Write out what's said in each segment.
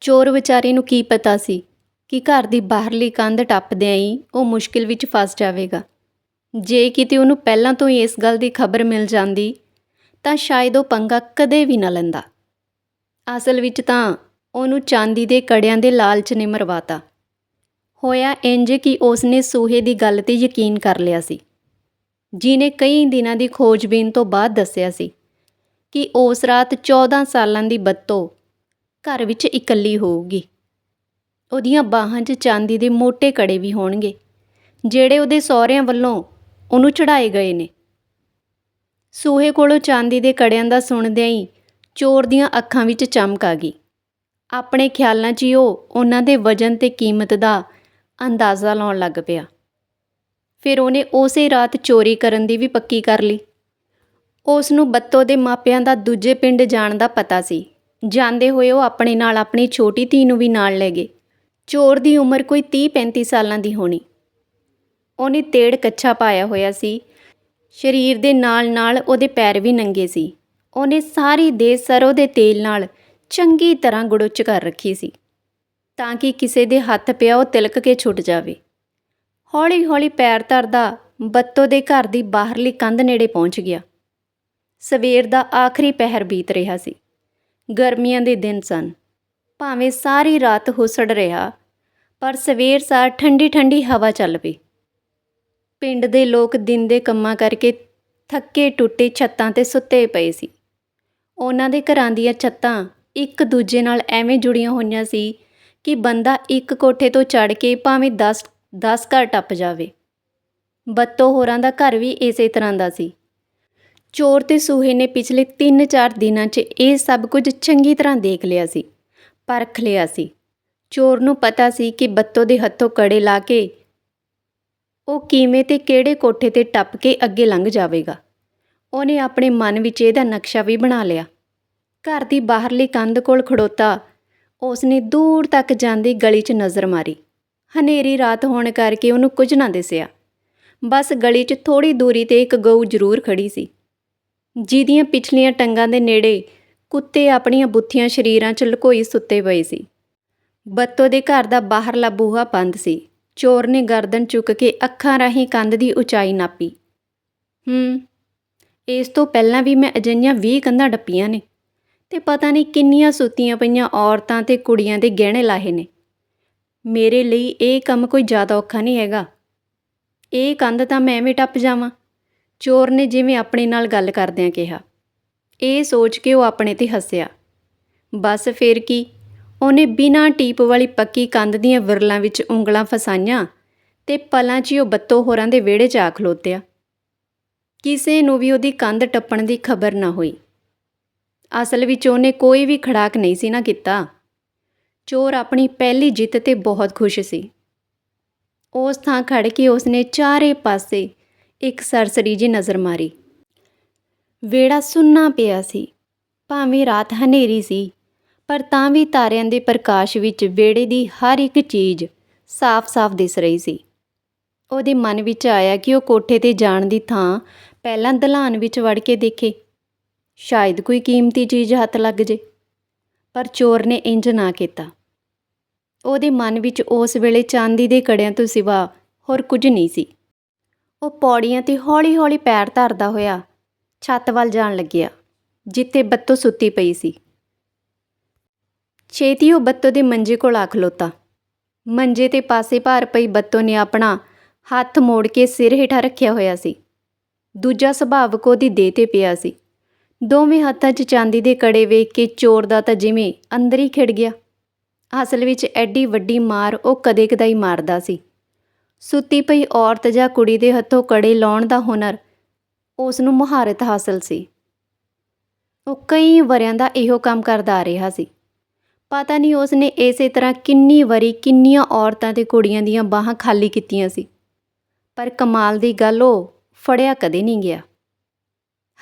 ਚੋਰ ਵਿਚਾਰੇ ਨੂੰ ਕੀ ਪਤਾ ਸੀ ਕਿ ਘਰ ਦੀ ਬਾਹਰਲੀ ਕੰਧ ਟੱਪਦਿਆਂ ਹੀ ਉਹ ਮੁਸ਼ਕਿਲ ਵਿੱਚ ਫਸ ਜਾਵੇਗਾ। ਜੇ ਕਿਤੇ ਉਹਨੂੰ ਪਹਿਲਾਂ ਤੋਂ ਹੀ ਇਸ ਗੱਲ ਦੀ ਖਬਰ ਮਿਲ ਜਾਂਦੀ, ਤਾਂ ਸ਼ਾਇਦ ਉਹ ਪੰਗਾ ਕਦੇ ਵੀ ਨਾ ਲੈਂਦਾ। ਅਸਲ ਵਿੱਚ ਤਾਂ ਉਹਨੂੰ ਚਾਂਦੀ ਦੇ ਕੜਿਆਂ ਦੇ ਲਾਲਚ ਨੇ ਮਰਵਾਤਾ। ਹੋਇਆ ਇੰਜ ਕਿ ਉਸਨੇ ਸੂਹੇ ਦੀ ਗੱਲ ਤੇ ਯਕੀਨ ਕਰ ਲਿਆ ਸੀ। ਜਿਨੇ ਕਈ ਦਿਨਾਂ ਦੀ ਖੋਜਬੀਨ ਤੋਂ ਬਾਅਦ ਦੱਸਿਆ ਸੀ ਕਿ ਉਸ ਰਾਤ 14 ਸਾਲਾਂ ਦੀ ਬੱਤੋ ਘਰ ਵਿੱਚ ਇਕੱਲੀ ਹੋਊਗੀ। ਉਹਦੀਆਂ ਬਾਹਾਂ 'ਚ ਚਾਂਦੀ ਦੇ ਮੋਟੇ ਕੜੇ ਵੀ ਹੋਣਗੇ, ਜਿਹੜੇ ਉਹਦੇ ਸਹੁਰਿਆਂ ਵੱਲੋਂ ਉਹਨੂੰ ਚੜਾਏ ਗਏ ਨੇ। ਸੂਹੇ ਕੋਲੋਂ ਚਾਂਦੀ ਦੇ ਕੜਿਆਂ ਦਾ ਸੁਣਦਿਆਂ ਹੀ ਚੋਰ ਦੀਆਂ ਅੱਖਾਂ ਵਿੱਚ ਚਮਕ ਆ ਗਈ। ਆਪਣੇ ਖਿਆਲਾਂ 'ਚ ਹੀ ਉਹ ਉਹਨਾਂ ਦੇ ਵਜ਼ਨ ਤੇ ਕੀਮਤ ਦਾ ਅੰਦਾਜ਼ਾ ਲਾਉਣ ਲੱਗ ਪਿਆ। ਫਿਰ ਉਹਨੇ ਉਸੇ ਰਾਤ ਚੋਰੀ ਕਰਨ ਦੀ ਵੀ ਪੱਕੀ ਕਰ ਲਈ। ਉਸ ਨੂੰ ਬੱਤੋ ਦੇ ਮਾਪਿਆਂ ਦਾ ਦੂਜੇ ਪਿੰਡ ਜਾਣ ਦਾ ਪਤਾ ਸੀ। ਜਾਂਦੇ ਹੋਏ ਉਹ ਆਪਣੇ ਨਾਲ ਆਪਣੀ ਛੋਟੀ ਧੀ ਨੂੰ ਵੀ ਨਾਲ ਲੈ ਗਏ। ਚੋਰ ਦੀ ਉਮਰ ਕੋਈ 30-35 ਸਾਲਾਂ ਦੀ ਹੋਣੀ। ਉਹਨੇ ਤੇੜ ਕੱਛਾ ਪਾਇਆ ਹੋਇਆ ਸੀ। ਸਰੀਰ ਦੇ ਨਾਲ-ਨਾਲ ਉਹਦੇ ਪੈਰ ਵੀ ਨੰਗੇ ਸੀ। ਉਹਨੇ ਸਾਰੀ ਦੇ ਸਰੋਂ ਦੇ ਤੇਲ ਨਾਲ ਚੰਗੀ ਤਰ੍ਹਾਂ ਗੁੜੁੱਚ ਕਰ ਰੱਖੀ ਸੀ, ਤਾਂ ਕਿ ਕਿਸੇ ਦੇ ਹੱਥ ਪਿਆ ਉਹ ਤਿਲਕ ਕੇ ਛੁੱਟ ਜਾਵੇ। ਹੌਲੀ-ਹੌਲੀ ਪੈਰ ਧਰਦਾ ਬੱਤੋ ਦੇ ਘਰ ਦੀ ਬਾਹਰਲੀ ਕੰਧ ਨੇੜੇ ਪਹੁੰਚ ਗਿਆ। ਸਵੇਰ ਦਾ ਆਖਰੀ ਪਹਿਰ ਬੀਤ ਰਿਹਾ ਸੀ। ਗਰਮੀਆਂ ਦੇ ਦਿਨ ਸਨ। ਭਾਵੇਂ ਸਾਰੀ ਰਾਤ ਹੁਸੜ ਰਿਹਾ, ਪਰ ਸਵੇਰ ਸਾਰ ਠੰਡੀ ਠੰਡੀ ਹਵਾ ਚੱਲ ਪਈ। ਪਿੰਡ ਦੇ ਲੋਕ ਦਿਨ ਦੇ ਕੰਮਾਂ ਕਰਕੇ ਥੱਕੇ ਟੁੱਟੇ ਛੱਤਾਂ ਤੇ ਸੁੱਤੇ ਪਏ ਸੀ। ਉਹਨਾਂ ਦੇ ਘਰਾਂ ਦੀਆਂ ਛੱਤਾਂ ਇੱਕ ਦੂਜੇ ਨਾਲ ਐਵੇਂ ਜੁੜੀਆਂ ਹੋਈਆਂ ਸੀ ਕਿ ਬੰਦਾ ਇੱਕ ਕੋਠੇ ਤੋਂ ਚੜ ਕੇ ਭਾਵੇਂ 10 10 ਘਰ ਟੱਪ ਜਾਵੇ। ਬੱਤੋ ਹੋਰਾਂ ਦਾ ਘਰ ਵੀ ਇਸੇ ਤਰ੍ਹਾਂ ਦਾ ਸੀ। ਚੋਰ ਤੇ ਸੂਹੇ ਨੇ ਪਿਛਲੇ 3-4 ਦਿਨਾਂ 'ਚ ਇਹ ਸਭ ਕੁਝ ਚੰਗੀ ਤਰ੍ਹਾਂ ਦੇਖ ਲਿਆ ਸੀ, ਪਰਖ ਲਿਆ ਸੀ। ਚੋਰ ਨੂੰ ਪਤਾ ਸੀ ਕਿ ਬੱਤੋ ਦੇ ਹੱਥੋਂ ਕੜੇ ਲਾ ਕੇ ਉਹ ਕਿਵੇਂ ਤੇ ਕਿਹੜੇ ਕੋਠੇ ਤੇ ਟੱਪ ਕੇ ਅੱਗੇ ਲੰਘ ਜਾਵੇਗਾ। ਉਹਨੇ ਆਪਣੇ ਮਨ ਵਿੱਚ ਇਹਦਾ ਨਕਸ਼ਾ ਵੀ ਬਣਾ ਲਿਆ। ਘਰ ਦੀ ਬਾਹਰਲੀ ਕੰਧ ਕੋਲ ਖੜੋਤਾ, ਉਸਨੇ ਦੂਰ ਤੱਕ ਜਾਂਦੀ ਗਲੀ 'ਚ ਨਜ਼ਰ ਮਾਰੀ। ਹਨੇਰੀ ਰਾਤ ਹੋਣ ਕਰਕੇ ਉਹਨੂੰ ਕੁਝ ਨਾ ਦਿਸਿਆ। ਬਸ ਗਲੀ 'ਚ ਥੋੜੀ ਦੂਰੀ ਤੇ ਇੱਕ ਗਊ ਜ਼ਰੂਰ ਖੜੀ ਸੀ। ਜਿਹਦੀਆਂ ਪਿਛਲੀਆਂ ਟੰਗਾਂ ਦੇ ਨੇੜੇ ਕੁੱਤੇ ਆਪਣੀਆਂ ਬੁੱਥੀਆਂ ਸ਼ਰੀਰਾਂ 'ਚ ਲੁਕੋਈ ਸੁੱਤੇ ਪਏ ਸੀ। ਬੱਤੋ ਦੇ ਘਰ ਦਾ ਬਾਹਰਲਾ ਬੂਹਾ ਬੰਦ ਸੀ। ਚੋਰ ਨੇ ਗਰਦਨ ਚੁੱਕ ਕੇ ਅੱਖਾਂ ਰਾਹੀਂ ਕੰਧ ਦੀ ਉਚਾਈ ਨਾਪੀ। ਹੂੰ, ਇਸ ਤੋਂ ਪਹਿਲਾਂ ਵੀ ਮੈਂ ਅਜਿਹੀਆਂ 20 ਕੰਧਾਂ ਡੱਪੀਆਂ ਨੇ ਤੇ ਪਤਾ ਨਹੀਂ ਕਿੰਨੀਆਂ ਸੁੱਤੀਆਂ ਪਈਆਂ ਔਰਤਾਂ ਤੇ ਕੁੜੀਆਂ ਦੇ ਗਹਿਣੇ ਲਾਹੇ ਨੇ। ਮੇਰੇ ਲਈ ਇਹ ਕੰਮ ਕੋਈ ਜ਼ਿਆਦਾ ਔਖਾ ਨਹੀਂ ਹੈਗਾ। ਇਹ ਕੰਧ ਤਾਂ ਮੈਂ ਐਵੇਂ ਟੱਪ ਜਾਵਾਂ। ਚੋਰ ਨੇ ਜਿਵੇਂ ਆਪਣੇ ਨਾਲ ਗੱਲ ਕਰਦਿਆਂ ਕਿਹਾ। ਇਹ ਸੋਚ ਕੇ ਉਹ ਆਪਣੇ ਤੇ ਹੱਸਿਆ। ਬਸ ਫੇਰ ਕੀ? ਉਹਨੇ ਬਿਨਾਂ ਟੀਪ ਵਾਲੀ ਪੱਕੀ ਕੰਧ ਦੀਆਂ ਵਿਰਲਾਂ ਵਿੱਚ ਉਂਗਲਾਂ ਫਸਾਈਆਂ ਤੇ ਪਲਾਂ 'ਚ ਹੀ ਉਹ ਬੱਤੋ ਹੋਰਾਂ ਦੇ ਵਿਹੜੇ 'ਚ ਆ ਖਲੋਤਿਆ। ਕਿਸੇ ਨੂੰ ਵੀ ਉਹਦੀ ਕੰਧ ਟੱਪਣ ਦੀ ਖਬਰ ਨਾ ਹੋਈ। ਅਸਲ ਵਿੱਚ ਉਹਨੇ ਕੋਈ ਵੀ ਖੜਾਕ ਨਹੀਂ ਸੀ ਨਾ ਕੀਤਾ। ਚੋਰ ਆਪਣੀ ਪਹਿਲੀ ਜਿੱਤ ਤੇ ਬਹੁਤ ਖੁਸ਼ ਸੀ। ਉਸ ਥਾਂ ਖੜ ਕੇ ਉਸਨੇ ਚਾਰੇ ਪਾਸੇ ਇੱਕ ਸਰਸਰੀ ਜੀ ਨਜ਼ਰ ਮਾਰੀ। ਵੇੜਾ ਸੁੰਨਾ ਪਿਆ ਸੀ। ਭਾਵੇਂ ਰਾਤ ਹਨੇਰੀ ਸੀ, ਪਰ ਤਾਂ ਵੀ ਤਾਰਿਆਂ ਦੇ ਪ੍ਰਕਾਸ਼ ਵਿੱਚ ਵੇੜੇ ਦੀ ਹਰ ਇੱਕ ਚੀਜ਼ ਸਾਫ਼-ਸਾਫ਼ ਦਿਸ ਰਹੀ ਸੀ। ਉਹਦੇ ਮਨ ਵਿੱਚ ਆਇਆ ਕਿ ਉਹ ਕੋਠੇ ਤੇ ਜਾਣ ਦੀ ਥਾਂ ਪਹਿਲਾਂ ਦਲਾਨ ਵਿੱਚ ਵੜ ਕੇ ਦੇਖੇ। ਸ਼ਾਇਦ ਕੋਈ ਕੀਮਤੀ ਚੀਜ਼ ਹੱਥ ਲੱਗ ਜੇ। ਪਰ ਚੋਰ ਨੇ ਇੰਜ ਨਾ ਕੀਤਾ। ਉਹਦੇ ਮਨ ਵਿੱਚ ਉਸ ਵੇਲੇ ਚਾਂਦੀ ਦੇ ਕੜਿਆਂ ਤੋਂ ਸਿਵਾ ਹੋਰ ਕੁਝ ਨਹੀਂ ਸੀ। ਉਹ ਪੌੜੀਆਂ ਤੇ ਹੌਲੀ-ਹੌਲੀ ਪੈਰ ਧਰਦਾ ਹੋਇਆ ਛੱਤ ਵੱਲ ਜਾਣ ਲੱਗਿਆ, ਜਿੱਥੇ ਬੱਤੋ ਸੁੱਤੀ ਪਈ ਸੀ। ਛੇਤੀ ਉਹ ਬੱਤੋ ਦੇ ਮੰਜੇ ਕੋਲ ਆ ਖਲੋਤਾ। ਮੰਜੇ ਤੇ ਪਾਸੇ ਭਾਰ ਪਈ ਬੱਤੋ ਨੇ ਆਪਣਾ ਹੱਥ ਮੋੜ ਕੇ ਸਿਰ ਹੇਠਾਂ ਰੱਖਿਆ ਹੋਇਆ ਸੀ। ਦੂਜਾ ਸੁਭਾਵਕ ਉਹਦੀ ਦੇਹ ਤੇ ਪਿਆ ਸੀ। ਦੋਵੇਂ ਹੱਥਾਂ 'ਚ ਚਾਂਦੀ ਦੇ ਕੜੇ ਵੇਖ ਕੇ ਚੋਰ ਦਾ ਤਾਂ ਜਿਵੇਂ ਅੰਦਰ ਹੀ ਖਿੜ ਗਿਆ। ਅਸਲ ਵਿੱਚ ਐਡੀ ਵੱਡੀ ਮਾਰ ਉਹ ਕਦੇ ਕਦਾਈ ਮਾਰਦਾ ਸੀ। ਸੁੱਤੀ ਪਈ ਔਰਤ ਜਾਂ ਕੁੜੀ ਦੇ ਹੱਥੋਂ ਕੜੇ ਲਾਉਣ ਦਾ ਹੁਨਰ ਉਸ ਨੂੰ ਮਹਾਰਤ ਹਾਸਲ ਸੀ। ਉਹ ਕਈ ਵਰਿਆਂ ਦਾ ਇਹੋ ਕੰਮ ਕਰਦਾ ਆ ਰਿਹਾ ਸੀ। ਪਤਾ ਨਹੀਂ ਉਸ ਨੇ ਇਸੇ ਤਰ੍ਹਾਂ ਕਿੰਨੀ ਵਾਰੀ ਕਿੰਨੀਆਂ ਔਰਤਾਂ ਤੇ ਕੁੜੀਆਂ ਦੀਆਂ ਬਾਹਾਂ ਖਾਲੀ ਕੀਤੀਆਂ ਸੀ। ਪਰ ਕਮਾਲ ਦੀ ਗੱਲ ਉਹ ਫੜਿਆ ਕਦੇ ਨਹੀਂ ਗਿਆ।